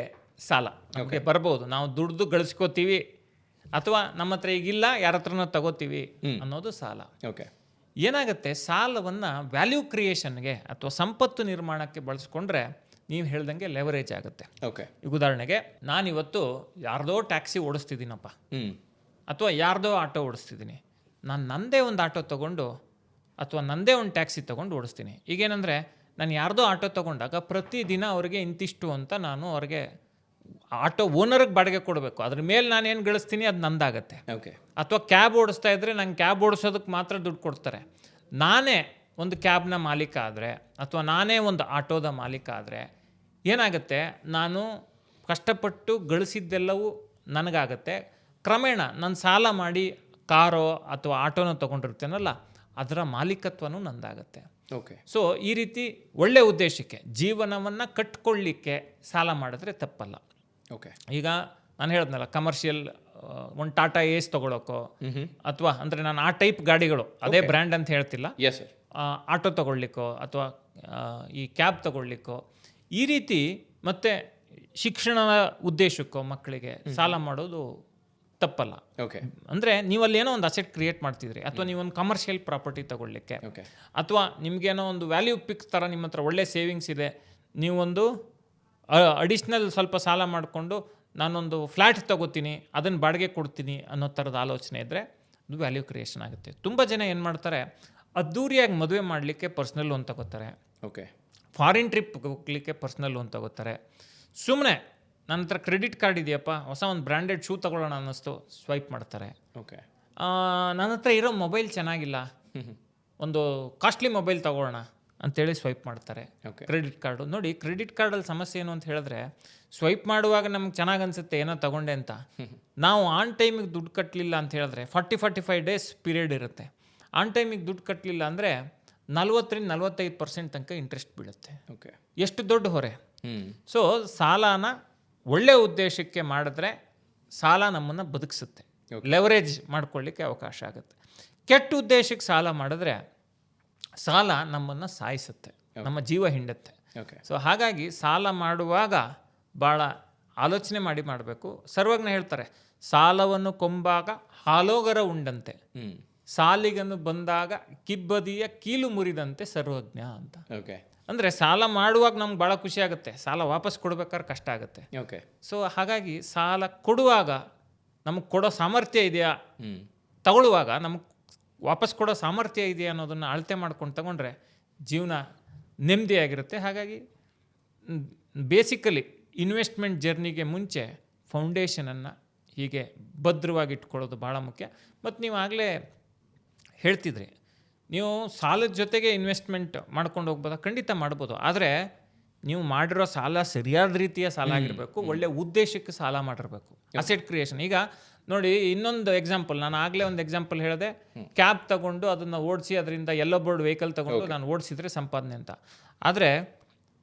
ಸಾಲ. ಓಕೆ ಬರ್ಬೋದು. ನಾವು ದುಡ್ದು ಗಳಿಸ್ಕೋತೀವಿ ಅಥವಾ ನಮ್ಮ ಹತ್ರ ಈಗಿಲ್ಲ ಯಾರ ಹತ್ರನೋ ತಗೋತೀವಿ ಅನ್ನೋದು ಸಾಲ. ಓಕೆ ಏನಾಗುತ್ತೆ? ಸಾಲವನ್ನು ವ್ಯಾಲ್ಯೂ ಕ್ರಿಯೇಷನ್ಗೆ ಅಥವಾ ಸಂಪತ್ತು ನಿರ್ಮಾಣಕ್ಕೆ ಬಳಸ್ಕೊಂಡ್ರೆ ನೀವು ಹೇಳ್ದಂಗೆ ಲೆವರೇಜ್ ಆಗುತ್ತೆ. ಓಕೆ ಈಗ ಉದಾಹರಣೆಗೆ ನಾನಿವತ್ತು ಯಾರ್ದೋ ಟ್ಯಾಕ್ಸಿ ಓಡಿಸ್ತಿದ್ದೀನಪ್ಪ. ಹ್ಞೂ ಅಥವಾ ಯಾರ್ದೋ ಆಟೋ ಓಡಿಸ್ತಿದ್ದೀನಿ. ನಾನು ನನ್ನದೇ ಒಂದು ಆಟೋ ತೊಗೊಂಡು ಅಥವಾ ನನ್ನದೇ ಒಂದು ಟ್ಯಾಕ್ಸಿ ತೊಗೊಂಡು ಓಡಿಸ್ತೀನಿ. ಈಗೇನೆಂದರೆ ನಾನು ಯಾರ್ದೋ ಆಟೋ ತೊಗೊಂಡಾಗ ಪ್ರತಿದಿನ ಅವ್ರಿಗೆ ಇಂತಿಷ್ಟು ಅಂತ ನಾನು ಅವ್ರಿಗೆ ಆಟೋ ಓನರ್ಗೆ ಬಾಡಿಗೆ ಕೊಡಬೇಕು. ಅದ್ರ ಮೇಲೆ ನಾನು ಏನು ಗಳಿಸ್ತೀನಿ ಅದು ನಂದಾಗತ್ತೆ. ಓಕೆ ಅಥವಾ ಕ್ಯಾಬ್ ಓಡಿಸ್ತಾ ಇದ್ದರೆ ನಂಗೆ ಕ್ಯಾಬ್ ಓಡಿಸೋದಕ್ಕೆ ಮಾತ್ರ ದುಡ್ಡು ಕೊಡ್ತಾರೆ. ನಾನೇ ಒಂದು ಕ್ಯಾಬ್ನ ಮಾಲೀಕ ಆದರೆ ಅಥವಾ ನಾನೇ ಒಂದು ಆಟೋದ ಮಾಲೀಕ ಆದರೆ ಏನಾಗುತ್ತೆ ನಾನು ಕಷ್ಟಪಟ್ಟು ಗಳಿಸಿದ್ದೆಲ್ಲವೂ ನನಗಾಗತ್ತೆ. ಕ್ರಮೇಣ ನಾನು ಸಾಲ ಮಾಡಿ ಕಾರೋ ಅಥವಾ ಆಟೋನೋ ತೊಗೊಂಡಿರ್ತೇನಲ್ಲ ಅದರ ಮಾಲೀಕತ್ವನೂ ನಂದಾಗತ್ತೆ. ಓಕೆ. ಸೊ ಈ ರೀತಿ ಒಳ್ಳೆಯ ಉದ್ದೇಶಕ್ಕೆ ಜೀವನವನ್ನು ಕಟ್ಕೊಳ್ಳಿಕ್ಕೆ ಸಾಲ ಮಾಡಿದ್ರೆ ತಪ್ಪಲ್ಲ. ಓಕೆ. ಈಗ ನಾನು ಹೇಳಿದ್ನಲ್ಲ ಕಮರ್ಷಿಯಲ್ ಒಂದು ಟಾಟಾ ಏಸ್ ತೊಗೊಳಕೋ ಅಥವಾ ಅಂದರೆ ನಾನು ಆ ಟೈಪ್ ಗಾಡಿಗಳು ಅದೇ ಬ್ರ್ಯಾಂಡ್ ಅಂತ ಹೇಳ್ತಿಲ್ಲ ಎಸ್ ಆಟೋ ತಗೊಳ್ಲಿಕ್ಕೋ ಅಥವಾ ಈ ಕ್ಯಾಬ್ ತಗೊಳ್ಲಿಕ್ಕೋ ಈ ರೀತಿ ಮತ್ತೆ ಶಿಕ್ಷಣದ ಉದ್ದೇಶಕ್ಕೋ ಮಕ್ಕಳಿಗೆ ಸಾಲ ಮಾಡೋದು ತಪ್ಪಲ್ಲ. ಓಕೆ ಅಂದರೆ ನೀವಲ್ಲಿ ಏನೋ ಒಂದು ಅಸೆಟ್ ಕ್ರಿಯೇಟ್ ಮಾಡ್ತಿದ್ರಿ ಅಥವಾ ನೀವೊಂದು ಕಮರ್ಷಿಯಲ್ ಪ್ರಾಪರ್ಟಿ ತಗೊಳ್ಳಿಕ್ಕೆ ಓಕೆ ಅಥವಾ ನಿಮಗೇನೋ ಒಂದು ವ್ಯಾಲ್ಯೂ ಪಿಕ್ ಥರ ನಿಮ್ಮ ಹತ್ರ ಒಳ್ಳೆ ಸೇವಿಂಗ್ಸ್ ಇದೆ ನೀವೊಂದು ಅಡಿಷ್ನಲ್ ಸ್ವಲ್ಪ ಸಾಲ ಮಾಡಿಕೊಂಡು ನಾನೊಂದು ಫ್ಲ್ಯಾಟ್ ತಗೋತೀನಿ ಅದನ್ನು ಬಾಡಿಗೆ ಕೊಡ್ತೀನಿ ಅನ್ನೋ ಥರದ ಆಲೋಚನೆ ಇದ್ದರೆ ಅದು ವ್ಯಾಲ್ಯೂ ಕ್ರಿಯೇಷನ್ ಆಗುತ್ತೆ. ತುಂಬ ಜನ ಏನು ಮಾಡ್ತಾರೆ ಅದ್ದೂರಿಯಾಗಿ ಮದುವೆ ಮಾಡಲಿಕ್ಕೆ ಪರ್ಸ್ನಲ್ ಲೋನ್ ತಗೋತಾರೆ. ಓಕೆ ಫಾರಿನ್ ಟ್ರಿಪ್ ಹೋಗ್ಲಿಕ್ಕೆ ಪರ್ಸ್ನಲ್ ಲೋನ್ ತಗೋತಾರೆ. ಸುಮ್ಮನೆ ನನ್ನ ಹತ್ರ ಕ್ರೆಡಿಟ್ ಕಾರ್ಡ್ ಇದೆಯಪ್ಪ ಹೊಸ ಒಂದು ಬ್ರ್ಯಾಂಡೆಡ್ ಶೂ ತಗೊಳ್ಳೋಣ ಅನ್ನಿಸ್ತು ಸ್ವೈಪ್ ಮಾಡ್ತಾರೆ. ಓಕೆ. ನನ್ನ ಹತ್ರ ಇರೋ ಮೊಬೈಲ್ ಚೆನ್ನಾಗಿಲ್ಲ ಒಂದು ಕಾಸ್ಟ್ಲಿ ಮೊಬೈಲ್ ತಗೊಳ್ಳೋಣ ಅಂತೇಳಿ ಸ್ವೈಪ್ ಮಾಡ್ತಾರೆ. ಓಕೆ. Credit card. ನೋಡಿ ಕ್ರೆಡಿಟ್ ಕಾರ್ಡಲ್ಲಿ ಸಮಸ್ಯೆ ಏನು ಅಂತ ಹೇಳಿದ್ರೆ ಸ್ವೈಪ್ ಮಾಡುವಾಗ ನಮ್ಗೆ ಚೆನ್ನಾಗಿ ಅನ್ಸುತ್ತೆ ಏನೋ ತಗೊಂಡೆ ಅಂತ. ನಾವು ಆನ್ ಟೈಮಿಗೆ ದುಡ್ಡು ಕಟ್ಟಲಿಲ್ಲ ಅಂತ ಹೇಳಿದ್ರೆ forty forty five days period ಇರುತ್ತೆ. ಆನ್ ಟೈಮಿಗೆ ದುಡ್ಡು ಕಟ್ಟಲಿಲ್ಲ ಅಂದರೆ ನಲ್ವತ್ತರಿಂದ ನಲ್ವತ್ತೈದು ಪರ್ಸೆಂಟ್ ತನಕ ಇಂಟ್ರೆಸ್ಟ್ ಬೀಳುತ್ತೆ. ಓಕೆ. ಎಷ್ಟು ದೊಡ್ಡ ಹೊರೆ. ಹ್ಞೂ ಸೊ ಸಾಲನ ಒಳ್ಳೆ ಉದ್ದೇಶಕ್ಕೆ ಮಾಡಿದ್ರೆ ಸಾಲ ನಮ್ಮನ್ನು ಬದುಕಿಸುತ್ತೆ. ಲೆವರೇಜ್ ಮಾಡ್ಕೊಳ್ಳಿಕ್ಕೆ ಅವಕಾಶ ಆಗುತ್ತೆ. ಕೆಟ್ಟ ಉದ್ದೇಶಕ್ಕೆ ಸಾಲ ಮಾಡಿದ್ರೆ ಸಾಲ ನಮ್ಮನ್ನು ಸಾಯಿಸುತ್ತೆ. ನಮ್ಮ ಜೀವ ಹಿಂಡುತ್ತೆ. ಸೊ ಹಾಗಾಗಿ ಸಾಲ ಮಾಡುವಾಗ ಭಾಳ ಆಲೋಚನೆ ಮಾಡಿ ಮಾಡಬೇಕು. ಸರ್ವಜ್ಞ ಹೇಳ್ತಾರೆ ಸಾಲವನ್ನು ಕೊಂಬಾಗ ಹಾಲೋಗರ ಉಂಡಂತೆ. ಸಾಲಿಗನ್ನು ಬಂದಾಗ ಕಿಬ್ಬದಿಯ ಕೀಲು ಮುರಿದಂತೆ ಸರ್ವಜ್ಞ ಅಂತ. ಓಕೆ ಅಂದರೆ ಸಾಲ ಮಾಡುವಾಗ ನಮ್ಗೆ ಭಾಳ ಖುಷಿ ಆಗುತ್ತೆ. ಸಾಲ ವಾಪಸ್ ಕೊಡ್ಬೇಕಾದ್ರೆ ಕಷ್ಟ ಆಗುತ್ತೆ. ಓಕೆ ಸೊ ಹಾಗಾಗಿ ಸಾಲ ಕೊಡುವಾಗ ನಮಗೆ ಕೊಡೋ ಸಾಮರ್ಥ್ಯ ಇದೆಯಾ? ತಗೊಳ್ಳುವಾಗ ನಮಗೆ ವಾಪಸ್ ಕೊಡೋ ಸಾಮರ್ಥ್ಯ ಇದೆಯಾ ಅನ್ನೋದನ್ನು ಅಳತೆ ಮಾಡ್ಕೊಂಡು ತಗೊಂಡ್ರೆ ಜೀವನ ನೆಮ್ಮದಿಯಾಗಿರುತ್ತೆ. ಹಾಗಾಗಿ ಬೇಸಿಕಲಿ ಇನ್ವೆಸ್ಟ್ಮೆಂಟ್ ಜರ್ನಿಗೆ ಮುಂಚೆ ಫೌಂಡೇಶನನ್ನು ಹೀಗೆ ಭದ್ರವಾಗಿ ಇಟ್ಕೊಳ್ಳೋದು ಭಾಳ ಮುಖ್ಯ. ಮತ್ತು ನೀವು ಆಗಲೇ ಹೇಳ್ತಿದ್ರಿ ನೀವು ಸಾಲದ ಜೊತೆಗೆ ಇನ್ವೆಸ್ಟ್ಮೆಂಟ್ ಮಾಡ್ಕೊಂಡು ಹೋಗ್ಬೋದಾ? ಖಂಡಿತ ಮಾಡ್ಬೋದು. ಆದರೆ ನೀವು ಮಾಡಿರೋ ಸಾಲ ಸರಿಯಾದ ರೀತಿಯ ಸಾಲ ಆಗಿರಬೇಕು ಒಳ್ಳೆ ಉದ್ದೇಶಕ್ಕೆ ಸಾಲ ಮಾಡಿರಬೇಕು. ಅಸೆಟ್ ಕ್ರಿಯೇಷನ್ ಈಗ ನೋಡಿ ಇನ್ನೊಂದು ಎಕ್ಸಾಂಪಲ್ ನಾನು ಆಗಲೇ ಒಂದು ಎಕ್ಸಾಂಪಲ್ ಹೇಳಿದೆ. ಕ್ಯಾಬ್ ತಗೊಂಡು ಅದನ್ನು ಓಡಿಸಿ ಅದರಿಂದ ಎಲ್ಲೋ ಬೋರ್ಡ್ ವೆಹಿಕಲ್ ತಗೊಂಡು ನಾನು ಓಡಿಸಿದ್ರೆ ಸಂಪಾದನೆ ಅಂತ. ಆದರೆ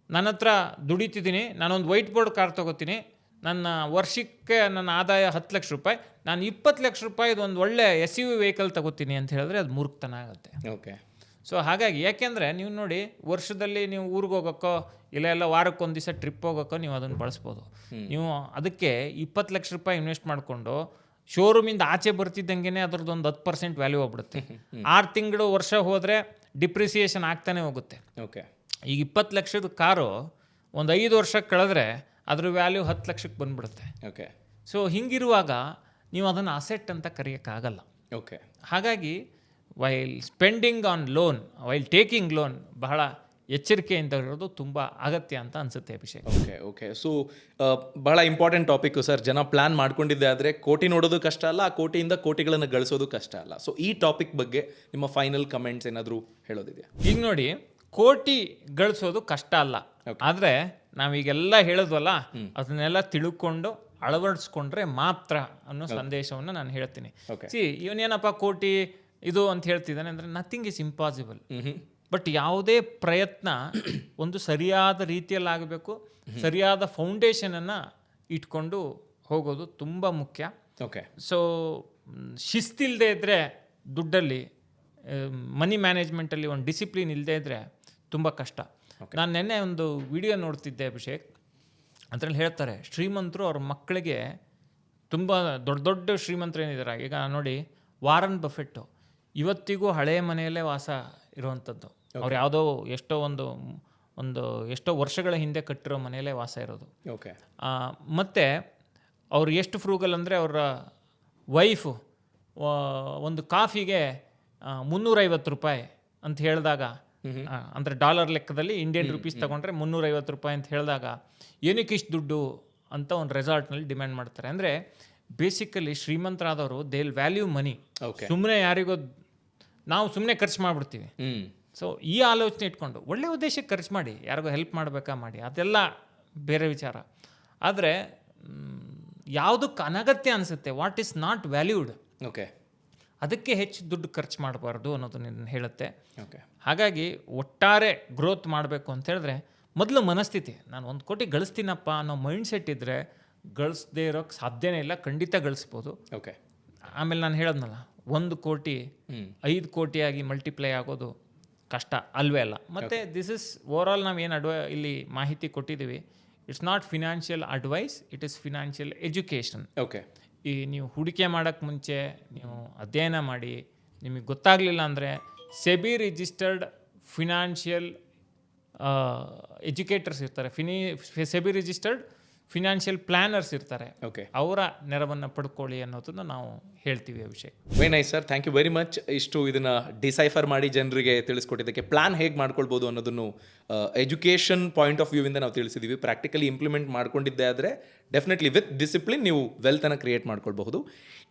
ನನ್ನ ಹತ್ರ ದುಡಿತಿದ್ದೀನಿ ನಾನೊಂದು ವೈಟ್ ಬೋರ್ಡ್ ಕಾರ್ ತೊಗೋತೀನಿ ನನ್ನ ವರ್ಷಕ್ಕೆ ನನ್ನ ಆದಾಯ ಹತ್ತು ಲಕ್ಷ ರೂಪಾಯಿ. ನಾನು ಇಪ್ಪತ್ತು ಲಕ್ಷ ರೂಪಾಯಿದು ಒಂದು ಒಳ್ಳೆ ಎಸ್ ಯು ವೆಹಿಕಲ್ ತಗೋತೀನಿ ಅಂತ ಹೇಳಿದ್ರೆ ಅದು ಮೂರ್ಖತನ ಆಗುತ್ತೆ. ಓಕೆ. ಸೊ ಹಾಗಾಗಿ ಯಾಕೆಂದರೆ ನೀವು ನೋಡಿ ವರ್ಷದಲ್ಲಿ ನೀವು ಊರಿಗೆ ಹೋಗೋಕ್ಕೋ ಇಲ್ಲ ಎಲ್ಲ ವಾರಕ್ಕೊಂದು ದಿವಸ ಟ್ರಿಪ್ ಹೋಗೋಕ್ಕೋ ನೀವು ಅದನ್ನು ಬಳಸ್ಬೋದು. ನೀವು ಅದಕ್ಕೆ ಇಪ್ಪತ್ತು ಲಕ್ಷ ರೂಪಾಯಿ ಇನ್ವೆಸ್ಟ್ ಮಾಡಿಕೊಂಡು ಶೋರೂಮಿಂದ ಆಚೆ ಬರ್ತಿದ್ದಂಗೆ ಅದ್ರದ್ದು ಒಂದು ಹತ್ತು ಪರ್ಸೆಂಟ್ ವ್ಯಾಲ್ಯೂ ಹೋಗ್ಬಿಡುತ್ತೆ. ಆರು ತಿಂಗಳು ವರ್ಷ ಹೋದರೆ ಡಿಪ್ರಿಸಿಯೇಷನ್ ಆಗ್ತಾನೆ ಹೋಗುತ್ತೆ. ಓಕೆ. ಈಗ ಇಪ್ಪತ್ತು ಲಕ್ಷದ ಕಾರು ಒಂದು ಐದು ವರ್ಷ ಕಳೆದ್ರೆ ಅದ್ರ ವ್ಯಾಲ್ಯೂ ಹತ್ತು ಲಕ್ಷಕ್ಕೆ ಬಂದ್ಬಿಡುತ್ತೆ. ಓಕೆ ಸೊ ಹಿಂಗಿರುವಾಗ ನೀವು ಅದನ್ನು ಅಸೆಟ್ ಅಂತ ಕರೆಯೋಕ್ಕಾಗಲ್ಲ. ಓಕೆ ಹಾಗಾಗಿ while spending on loan while taking loan ಬಹಳ ಎಚ್ಚರಿಕೆಯಿಂದ ಇರೋದು ತುಂಬ ಅಗತ್ಯ ಅಂತ ಅನಿಸುತ್ತೆ ಅಭಿಷೇಕ್. ಓಕೆ ಓಕೆ ಸೊ ಬಹಳ ಇಂಪಾರ್ಟೆಂಟ್ ಟಾಪಿಕ್ ಸರ್ ಜನ ಪ್ಲಾನ್ ಮಾಡ್ಕೊಂಡಿದ್ದೆ ಆದರೆ ಕೋಟಿ ನೋಡೋದು ಕಷ್ಟ ಅಲ್ಲ ಆ ಕೋಟಿಯಿಂದ ಕೋಟಿಗಳನ್ನು ಗಳಿಸೋದು ಕಷ್ಟ ಅಲ್ಲ. ಸೊ ಈ ಟಾಪಿಕ್ ಬಗ್ಗೆ ನಿಮ್ಮ ಫೈನಲ್ ಕಮೆಂಟ್ಸ್ ಏನಾದರೂ ಹೇಳೋದಿದೆಯಾ? ಈಗ ನೋಡಿ ಕೋಟಿ ಗಳಿಸೋದು ಕಷ್ಟ ಅಲ್ಲ. ಆದರೆ ನಾವೀಗೆಲ್ಲ ಹೇಳಿದ್ವಲ್ಲ ಅದನ್ನೆಲ್ಲ ತಿಳ್ಕೊಂಡು ಅಳವಡಿಸ್ಕೊಂಡ್ರೆ ಮಾತ್ರ ಅನ್ನೋ ಸಂದೇಶವನ್ನು ನಾನು ಹೇಳ್ತೀನಿ. ಸಿ ಇವನೇನಪ್ಪ ಕೋಟಿ ಇದು ಅಂತ ಹೇಳ್ತಿದ್ದಾನೆ ಅಂದರೆ ನಥಿಂಗ್ ಇಸ್ ಇಂಪಾಸಿಬಲ್ ಬಟ್ ಯಾವುದೇ ಪ್ರಯತ್ನ ಒಂದು ಸರಿಯಾದ ರೀತಿಯಲ್ಲಿ ಆಗಬೇಕು ಸರಿಯಾದ ಫೌಂಡೇಶನನ್ನು ಇಟ್ಕೊಂಡು ಹೋಗೋದು ತುಂಬ ಮುಖ್ಯ. ಓಕೆ ಸೊ ಶಿಸ್ತಿಲ್ಲದೆ ಇದ್ದರೆ ದುಡ್ಡಲ್ಲಿ ಮನಿ ಮ್ಯಾನೇಜ್ಮೆಂಟಲ್ಲಿ ಒಂದು ಡಿಸಿಪ್ಲಿನ್ ಇಲ್ಲದೆ ಇದ್ದರೆ ತುಂಬ ಕಷ್ಟ. ನಾನು ನಿನ್ನೆ ಒಂದು ವಿಡಿಯೋ ನೋಡ್ತಿದ್ದೆ ಅಭಿಷೇಕ್. ಅದರಲ್ಲಿ ಹೇಳ್ತಾರೆ ಶ್ರೀಮಂತರು ಅವ್ರ ಮಕ್ಕಳಿಗೆ ತುಂಬ ದೊಡ್ಡ ದೊಡ್ಡ ಶ್ರೀಮಂತರು ಏನಿದ್ದಾರೆ ಈಗ ನೋಡಿ ವಾರನ್ ಬಫೆಟ್ಟು. ಇವತ್ತಿಗೂ ಹಳೆಯ ಮನೆಯಲ್ಲೇ ವಾಸ ಇರುವಂಥದ್ದು. ಅವ್ರು ಯಾವುದೋ ಎಷ್ಟೋ ಒಂದು ಒಂದು ಎಷ್ಟೋ ವರ್ಷಗಳ ಹಿಂದೆ ಕಟ್ಟಿರೋ ಮನೆಯಲ್ಲೇ ವಾಸ ಇರೋದು. ಓಕೆ ಮತ್ತು ಅವ್ರು ಎಷ್ಟು ಫ್ರೂಗಲ್ ಅಂದರೆ ಅವರ ವೈಫು ಒಂದು ಕಾಫಿಗೆ ಮುನ್ನೂರೈವತ್ತು ರೂಪಾಯಿ ಅಂತ ಹೇಳಿದಾಗ ಅಂದ್ರೆ ಡಾಲರ್ ಲೆಕ್ಕದಲ್ಲಿ ಇಂಡಿಯನ್ ರುಪೀಸ್ ತಗೊಂಡ್ರೆ ಮುನ್ನೂರೈವತ್ತು ರೂಪಾಯಿ ಅಂತ ಹೇಳಿದಾಗ ಏನಕ್ಕೆ ಇಷ್ಟು ದುಡ್ಡು ಅಂತ ಒಂದು ರೆಸಾರ್ಟ್ನಲ್ಲಿ ಡಿಮ್ಯಾಂಡ್ ಮಾಡ್ತಾರೆ. ಅಂದರೆ ಬೇಸಿಕಲಿ ಶ್ರೀಮಂತರಾದವರು ದೇ ವ್ಯಾಲ್ಯೂ ಮನಿ ಓಕೆ ಸುಮ್ಮನೆ ಯಾರಿಗೋ ನಾವು ಸುಮ್ಮನೆ ಖರ್ಚು ಮಾಡಿಬಿಡ್ತೀವಿ. ಸೊ ಈ ಆಲೋಚನೆ ಇಟ್ಕೊಂಡು ಒಳ್ಳೆ ಉದ್ದೇಶಕ್ಕೆ ಖರ್ಚು ಮಾಡಿ ಯಾರಿಗೋ ಹೆಲ್ಪ್ ಮಾಡಬೇಕಾ ಮಾಡಿ ಅದೆಲ್ಲ ಬೇರೆ ವಿಚಾರ. ಆದರೆ ಯಾವುದಕ್ಕೆ ಅನಗತ್ಯ ಅನಿಸುತ್ತೆ what is not valued okay ಅದಕ್ಕೆ ಹೆಚ್ಚು ದುಡ್ಡು ಖರ್ಚು ಮಾಡಬಾರ್ದು ಅನ್ನೋದು ನಿನ್ನ ಹೇಳುತ್ತೆ. ಓಕೆ ಹಾಗಾಗಿ ಒಟ್ಟಾರೆ ಗ್ರೋತ್ ಮಾಡಬೇಕು ಅಂತ ಹೇಳಿದ್ರೆ ಮೊದಲು ಮನಸ್ಥಿತಿ ನಾನು ಒಂದು ಕೋಟಿ ಗಳಿಸ್ತೀನಪ್ಪ ಅನ್ನೋ ಮೈಂಡ್ ಸೆಟ್ ಇದ್ದರೆ ಗಳಿಸದೇ ಇರೋಕ್ಕೆ ಸಾಧ್ಯನೇ ಇಲ್ಲ ಖಂಡಿತ ಗಳಿಸ್ಬೋದು. ಓಕೆ ಆಮೇಲೆ ನಾನು ಹೇಳೋದ್ನಲ್ಲ ಒಂದು ಕೋಟಿ. ಐದು ಕೋಟಿಯಾಗಿ ಮಲ್ಟಿಪ್ಲೈ ಆಗೋದು ಕಷ್ಟ ಅಲ್ವೇ ಅಲ್ಲ. ಮತ್ತು ದಿಸ್ ಇಸ್ ಓವರ್ ಆಲ್ ನಾವು ಏನು ಅಡ್ವ ಇಲ್ಲಿ ಮಾಹಿತಿ ಕೊಟ್ಟಿದ್ದೀವಿ it's not financial advice it is financial education okay ಈ ನೀವು ಹೂಡಿಕೆ ಮಾಡೋಕ್ಕೆ ಮುಂಚೆ ನೀವು ಅಧ್ಯಯನ ಮಾಡಿ ನಿಮಗೆ ಗೊತ್ತಾಗಲಿಲ್ಲ ಅಂದರೆ ಸೆಬಿ ರಿಜಿಸ್ಟರ್ಡ್ ಫಿನಾನ್ಷಿಯಲ್ ಎಜುಕೇಟರ್ಸ್ ಇರ್ತಾರೆ. ಫಿನಿ ಸೆಬಿ ರಿಜಿಸ್ಟರ್ಡ್ ಫಿನಾನ್ಷಿಯಲ್ ಪ್ಲಾನರ್ಸ್ ಇರ್ತಾರೆ. ಓಕೆ. ಅವರ ನೆರವನ್ನು ಪಡ್ಕೊಳ್ಳಿ ಅನ್ನೋದನ್ನು ನಾವು ಹೇಳ್ತೀವಿ Abhishek very nice sir thank you very much ಇಷ್ಟು ಇದನ್ನು ಡಿಸೈಫರ್ ಮಾಡಿ ಜನರಿಗೆ ತಿಳಿಸ್ಕೊಟ್ಟಿದ್ದಕ್ಕೆ ಪ್ಲಾನ್ ಹೇಗೆ ಮಾಡ್ಕೊಳ್ಬೋದು ಅನ್ನೋದನ್ನು ಎಜುಕೇಷನ್ ಪಾಯಿಂಟ್ ಆಫ್ ವ್ಯೂವಿಂದ ನಾವು ತಿಳಿಸಿದ್ದೀವಿ ಪ್ರಾಕ್ಟಿಕಲಿ ಇಂಪ್ಲಿಮೆಂಟ್ ಮಾಡ್ಕೊಂಡಿದ್ದೆ ಆದರೆ ಡೆಫಿನೆಟ್ಲಿ ವಿತ್ ಡಿಸಿಪ್ಲಿನ್ ನೀವು ವೆಲ್ತನ್ನು ಕ್ರಿಯೇಟ್ ಮಾಡ್ಕೊಳ್ಬಹುದು.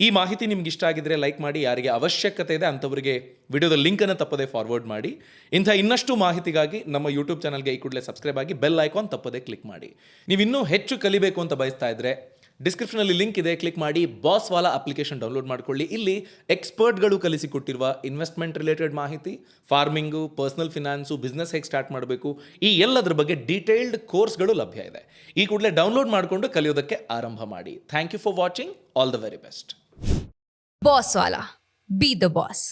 ಈ ಮಾಹಿತಿ ನಿಮ್ಗೆ ಇಷ್ಟ ಆಗಿದ್ರೆ ಲೈಕ್ ಮಾಡಿ, ಯಾರಿಗೆ ಅವಶ್ಯಕತೆ ಇದೆ ಅಂಥವರಿಗೆ ವಿಡಿಯೋದ ಲಿಂಕನ್ನು ತಪ್ಪದೆ ಫಾರ್ವರ್ಡ್ ಮಾಡಿ. ಇಂಥ ಇನ್ನಷ್ಟು ಮಾಹಿತಿಗಾಗಿ ನಮ್ಮ ಯೂಟ್ಯೂಬ್ ಚಾನಲ್ಗೆ ಈ ಕೂಡಲೇ ಸಬ್ಸ್ಕ್ರೈಬ್ ಆಗಿ ಬೆಲ್ ಐಕಾನ್ ತಪ್ಪದೆ ಕ್ಲಿಕ್ ಮಾಡಿ. ನೀವು ಇನ್ನೂ ಹೆಚ್ಚು ಕಲಿಬೇಕು ಅಂತ ಬಯಸ್ತಾ ಇದ್ರೆ ಡಿಸ್ಕ್ರಿಪ್ಷನಲ್ಲಿ ಲಿಂಕ್ ಇದೆ ಕ್ಲಿಕ್ ಮಾಡಿ ಬಾಸ್ ವಾಲಾ ಅಪ್ಲಿಕೇಶನ್ ಡೌನ್ಲೋಡ್ ಮಾಡ್ಕೊಳ್ಳಿ. ಇಲ್ಲಿ ಎಕ್ಸ್ಪರ್ಟ್ಗಳು ಕಲಿಸಿಕೊಟ್ಟಿರುವ ಇನ್ವೆಸ್ಟ್ಮೆಂಟ್ ರಿಲೇಟೆಡ್ ಮಾಹಿತಿ ಫಾರ್ಮಿಂಗು ಪರ್ಸನಲ್ ಫಿನಾನ್ಸು ಬಿಸ್ನೆಸ್ ಹೇಗೆ ಸ್ಟಾರ್ಟ್ ಮಾಡಬೇಕು, ಈ ಎಲ್ಲದರ ಬಗ್ಗೆ ಡೀಟೇಲ್ಡ್ ಕೋರ್ಸ್ಗಳು ಲಭ್ಯ ಇದೆ. ಈ ಕೂಡಲೇ ಡೌನ್ಲೋಡ್ ಮಾಡಿಕೊಂಡು ಕಲಿಯೋದಕ್ಕೆ ಆರಂಭ ಮಾಡಿ. Thank you for watching all the very best Boss Wallah be the boss.